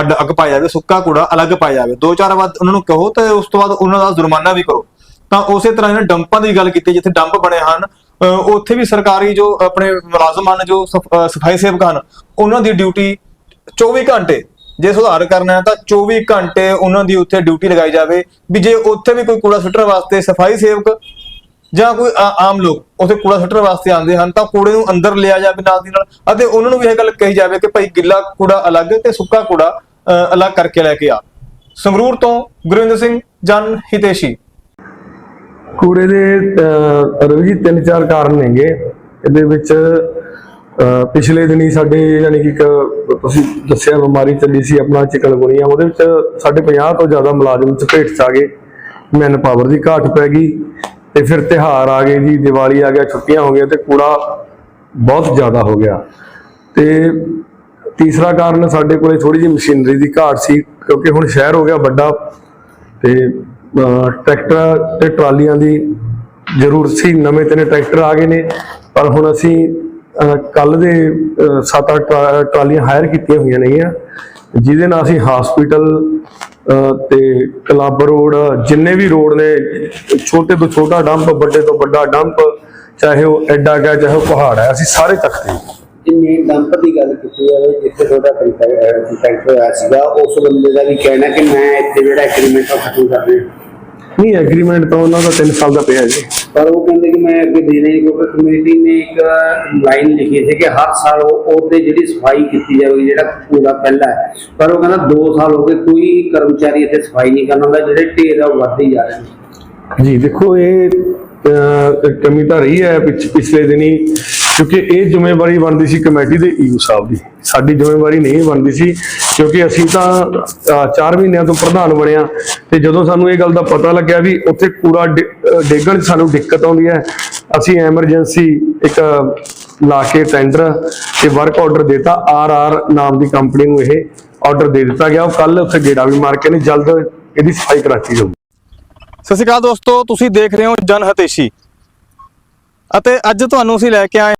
ਅੱਡ ਅੱਗ ਪਾਇਆ ਜਾਵੇ, ਸੁੱਕਾ ਕੂੜਾ ਅਲੱਗ ਪਾਇਆ ਜਾਵੇ। ਦੋ ਚਾਰ ਵਾਰ ਉਹਨਾਂ ਨੂੰ ਕਹੋ ਤੇ ਉਸ ਤੋਂ ਬਾਅਦ ਉਹਨਾਂ ਦਾ ਜੁਰਮਾਨਾ ਵੀ ਕਰੋ। ਤਾਂ ਉਸੇ ਤਰ੍ਹਾਂ ਇਹਨਾਂ ਡੰਪਾਂ ਦੀ ਗੱਲ ਕੀਤੀ, ਜਿੱਥੇ ਡੰਪ ਬਣੇ ਹਨ ਉੱਥੇ ਵੀ ਸਰਕਾਰੀ ਜੋ ਆਪਣੇ ਮੁਲਾਜ਼ਮ ਹਨ, ਜੋ ਸਫ- ਸਫ਼ਾਈ ਸੇਵਕ ਹਨ, ਉਹਨਾਂ ਦੀ ਡਿਊਟੀ 24 ਘੰਟੇ ਜੇ ਸੁਧਾਰ ਕਰਨਾ ਹੈ ਤਾਂ 24 ਘੰਟੇ ਉਹਨਾਂ ਦੀ ਉੱਥੇ ਡਿਊਟੀ ਲਗਾਈ ਜਾਵੇ ਵੀ ਜੇ ਉੱਥੇ ਵੀ ਕੋਈ ਕੂੜਾ ਸੁੱਟਣ ਵਾਸਤੇ ਸਫ਼ਾਈ ਸੇਵਕ ਜਾਂ ਕੋਈ ਆਮ ਲੋਕ ਉੱਥੇ ਕੂੜਾ ਸੁੱਟਣ ਵਾਸਤੇ ਆਉਂਦੇ ਹਨ ਤਾਂ ਕੂੜੇ ਨੂੰ ਅੰਦਰ ਲਿਆ ਜਾਵੇ ਨਾਲ ਦੀ ਨਾਲ ਅਤੇ ਉਹਨਾਂ ਨੂੰ ਵੀ ਇਹ ਗੱਲ ਕਹੀ ਜਾਵੇ ਕਿ ਭਾਈ ਗਿੱਲਾ ਕੂੜਾ ਅਲੱਗ ਤੇ ਸੁੱਕਾ ਕੂੜਾ ਅ, ਅਲੱਗ ਕਰਕੇ ਲੈ ਕੇ ਆ। ਸੰਗਰੂਰ ਤੋਂ ਗੁਰਵਿੰਦਰ ਸਿੰਘ ਜਨ ਹਿਤੇਸ਼ੀ। ਕੂੜੇ ਦੇ ਅਹ, ਰਵੀ ਜੀ ਤਿੰਨ ਚਾਰ ਕਾਰਨ ਨੇਗੇ ਇਹਦੇ ਵਿੱਚ ਪਿਛਲੇ ਦਿਨੀ ਸਾਡੇ ਯਾਨੀ ਕਿ ਇੱਕ ਤੁਸੀਂ ਦੱਸਿਆ ਬਿਮਾਰੀ ਚੱਲੀ ਸੀ ਆਪਣਾ ਚਿਕਨਗੁਨੀਆ ਉਹਦੇ ਵਿੱਚ ਸਾਡੇ 50 ਤੋਂ ਜ਼ਿਆਦਾ ਮੁਲਾਜ਼ਮ ਚਪੇਟ ਚ ਆ ਗਏ। ਮੈਨ ਪਾਵਰ ਦੀ ਘਾਟ ਪੈ ਗਈ ਤੇ ਫਿਰ ਤਿਹਾਰ ਆ ਗਏ ਜੀ ਦੀਵਾਲੀ ਆ ਗਿਆ ਛੁੱਟੀਆਂ ਹੋ ਗਈਆਂ ਤੇ ਕੂੜਾ ਬਹੁਤ ਜ਼ਿਆਦਾ ਹੋ ਗਿਆ। ਤੇ ਤੀਸਰਾ ਕਾਰਨ ਸਾਡੇ ਕੋਲੇ ਥੋੜੀ ਜਿਹੀ ਮਸ਼ੀਨਰੀ ਦੀ ਘਾਟ ਸੀ ਕਿਉਂਕਿ ਹੁਣ ਸ਼ਹਿਰ ਹੋ ਗਿਆ ਵੱਡਾ ਤੇ ਅਹ, ਟਰੈਕਟਰ ਤੇ ਟਰਾਲੀਆਂ ਦੀ ਜ਼ਰੂਰਤ ਸੀ ਨਵੇਂ ਤੇ ਟਰੈਕਟਰ ਆ ਗਏ ਨੇ ਪਰ ਹੁਣ ਅਸੀਂ ਕੱਲ ਦੇ 7-8 ਟਰਾਲੀਆਂ ਹਾਇਰ ਕੀਤੀਆਂ ਹੋਈਆਂ ਨੇਗੀਆਂ। ਜਿਹਦੇ ਨਾਲ ਅਸੀਂ ਹਸਪੀਟਲ ਤੇ ਕਲੱਬ ਰੋਡ ਜਿੰਨੇ ਵੀ ਰੋਡ ਨੇ, ਛੋਟੇ ਤੋਂ ਛੋਟਾ ਡੰਪ ਵੱਡੇ ਤੋਂ ਵੱਡਾ ਡੰਪ ਚਾਹੇ ਉਹ ਐਡਾ ਗਿਆ ਚਾਹੇ ਉਹ ਪਹਾੜ ਹੈ, ਅਸੀਂ ਸਾਰੇ ਚੱਕਦੇ ਹਾਂ। ਜਿੰਨੀ ਡੰਪ ਦੀ ਗੱਲ ਕੀਤੀ ਜਾਵੇ, ਜਿੱਥੇ ਤੁਹਾਡਾ ਕੰਟੈਕਟ ਹੋਇਆ ਸੀਗਾ, ਉਸ ਬੰਦੇ ਦਾ ਵੀ ਕਹਿਣਾ ਕਿ ਮੈਂ ਇੱਥੇ ਜਿਹੜਾ ਐਗਰੀਮੈਂਟ ਖਤਮ ਕਰ ਰਿਹਾ। ਨਹੀਂ ਐਗਰੀਮੈਂਟ ਤਾਂ ਉਹਨਾਂ ਦਾ 3 ਸਾਲ ਦਾ ਪਿਆ ਜੀ। ਪਰ ਉਹ ਕਹਿੰਦੇ ਕਿ ਮੈਂ ਅੱਗੇ ਦੇ ਨਹੀਂ ਕਿਉਂਕਿ ਕਮੇਟੀ ਨੇ ਇੱਕ ਲਾਈਨ ਲਿਖੀ ਸੀ ਕਿ ਹਰ ਸਾਲ ਉਹ ਉਹਦੇ ਜਿਹੜੀ ਸਫ਼ਾਈ ਕੀਤੀ ਜਾਵੇਗੀ ਜਿਹੜਾ ਕੂੜਾ ਪਹਿਲਾ ਹੈ। ਪਰ ਉਹ ਕਹਿੰਦਾ 2 ਸਾਲ ਹੋ ਗਏ ਕੋਈ ਕਰਮਚਾਰੀ ਇੱਥੇ ਸਫ਼ਾਈ ਨਹੀਂ ਕਰਨਾ ਹੁੰਦਾ ਜਿਹੜੇ ਢੇਰ ਆ ਉਹ ਵੱਧਦੇ ਹੀ ਜਾ ਰਹੇ ਨੇ। ਜੀ ਦੇਖੋ ਇਹ ਕਮੀ ਤਾਂ ਰਹੀ ਹੈ ਪਿਛ- ਪਿਛਲੇ ਦਿਨੀ ਕਿਉਂਕਿ ਇਹ ਜ਼ਿੰਮੇਵਾਰੀ ਬਣਦੀ ਸੀ ਕਮੇਟੀ ਦੇ ਈਓ ਸਾਹਿਬ ਦੀ। ਸਾਡੀ ਜ਼ਿੰਮੇਵਾਰੀ ਨਹੀਂ ਬਣਦੀ ਸੀ, ਕਿਉਂਕਿ ਅਸੀਂ ਤਾਂ 4 ਮਹੀਨਿਆਂ ਤੋਂ ਪ੍ਰਧਾਨ ਬਣਿਆ ਤੇ ਜਦੋਂ ਸਾਨੂੰ ਇਹ ਗੱਲ ਦਾ ਪਤਾ ਲੱਗਿਆ ਵੀ ਉੱਥੇ ਕੂੜਾ ਡੇਗਣ 'ਚ ਸਾਨੂੰ ਦਿੱਕਤ ਆਉਂਦੀ ਹੈ, ਅਸੀਂ ਐਮਰਜੈਂਸੀ ਇੱਕ ਲਾ ਕੇ ਟੈਂਡਰ ਤੇ ਵਰਕ ਆਰਡਰ ਦਿੱਤਾ, ਆਰ ਆਰ ਨਾਮ ਦੀ ਕੰਪਨੀ ਨੂੰ ਇਹ ਆਰਡਰ ਦੇ ਦਿੱਤਾ ਗਿਆ। ਉਹ ਕੱਲ ਉੱਥੇ ਗੇੜਾ ਵੀ ਮਾਰ ਕੇ ਨੇ, ਜਲਦ ਇਹਦੀ ਸਫ਼ਾਈ ਕਰਾਤੀ ਜਾਊਗੀ। ਸਤਿ ਸ਼੍ਰੀ ਅਕਾਲ ਦੋਸਤੋ, ਤੁਸੀਂ ਦੇਖ ਰਹੇ ਹੋ ਜਨ ਹਤੇਸ਼ੀ। ਅਤੇ ਅੱਜ ਤੁਹਾਨੂੰ ਅਸੀਂ ਲੈ ਕੇ ਆਏ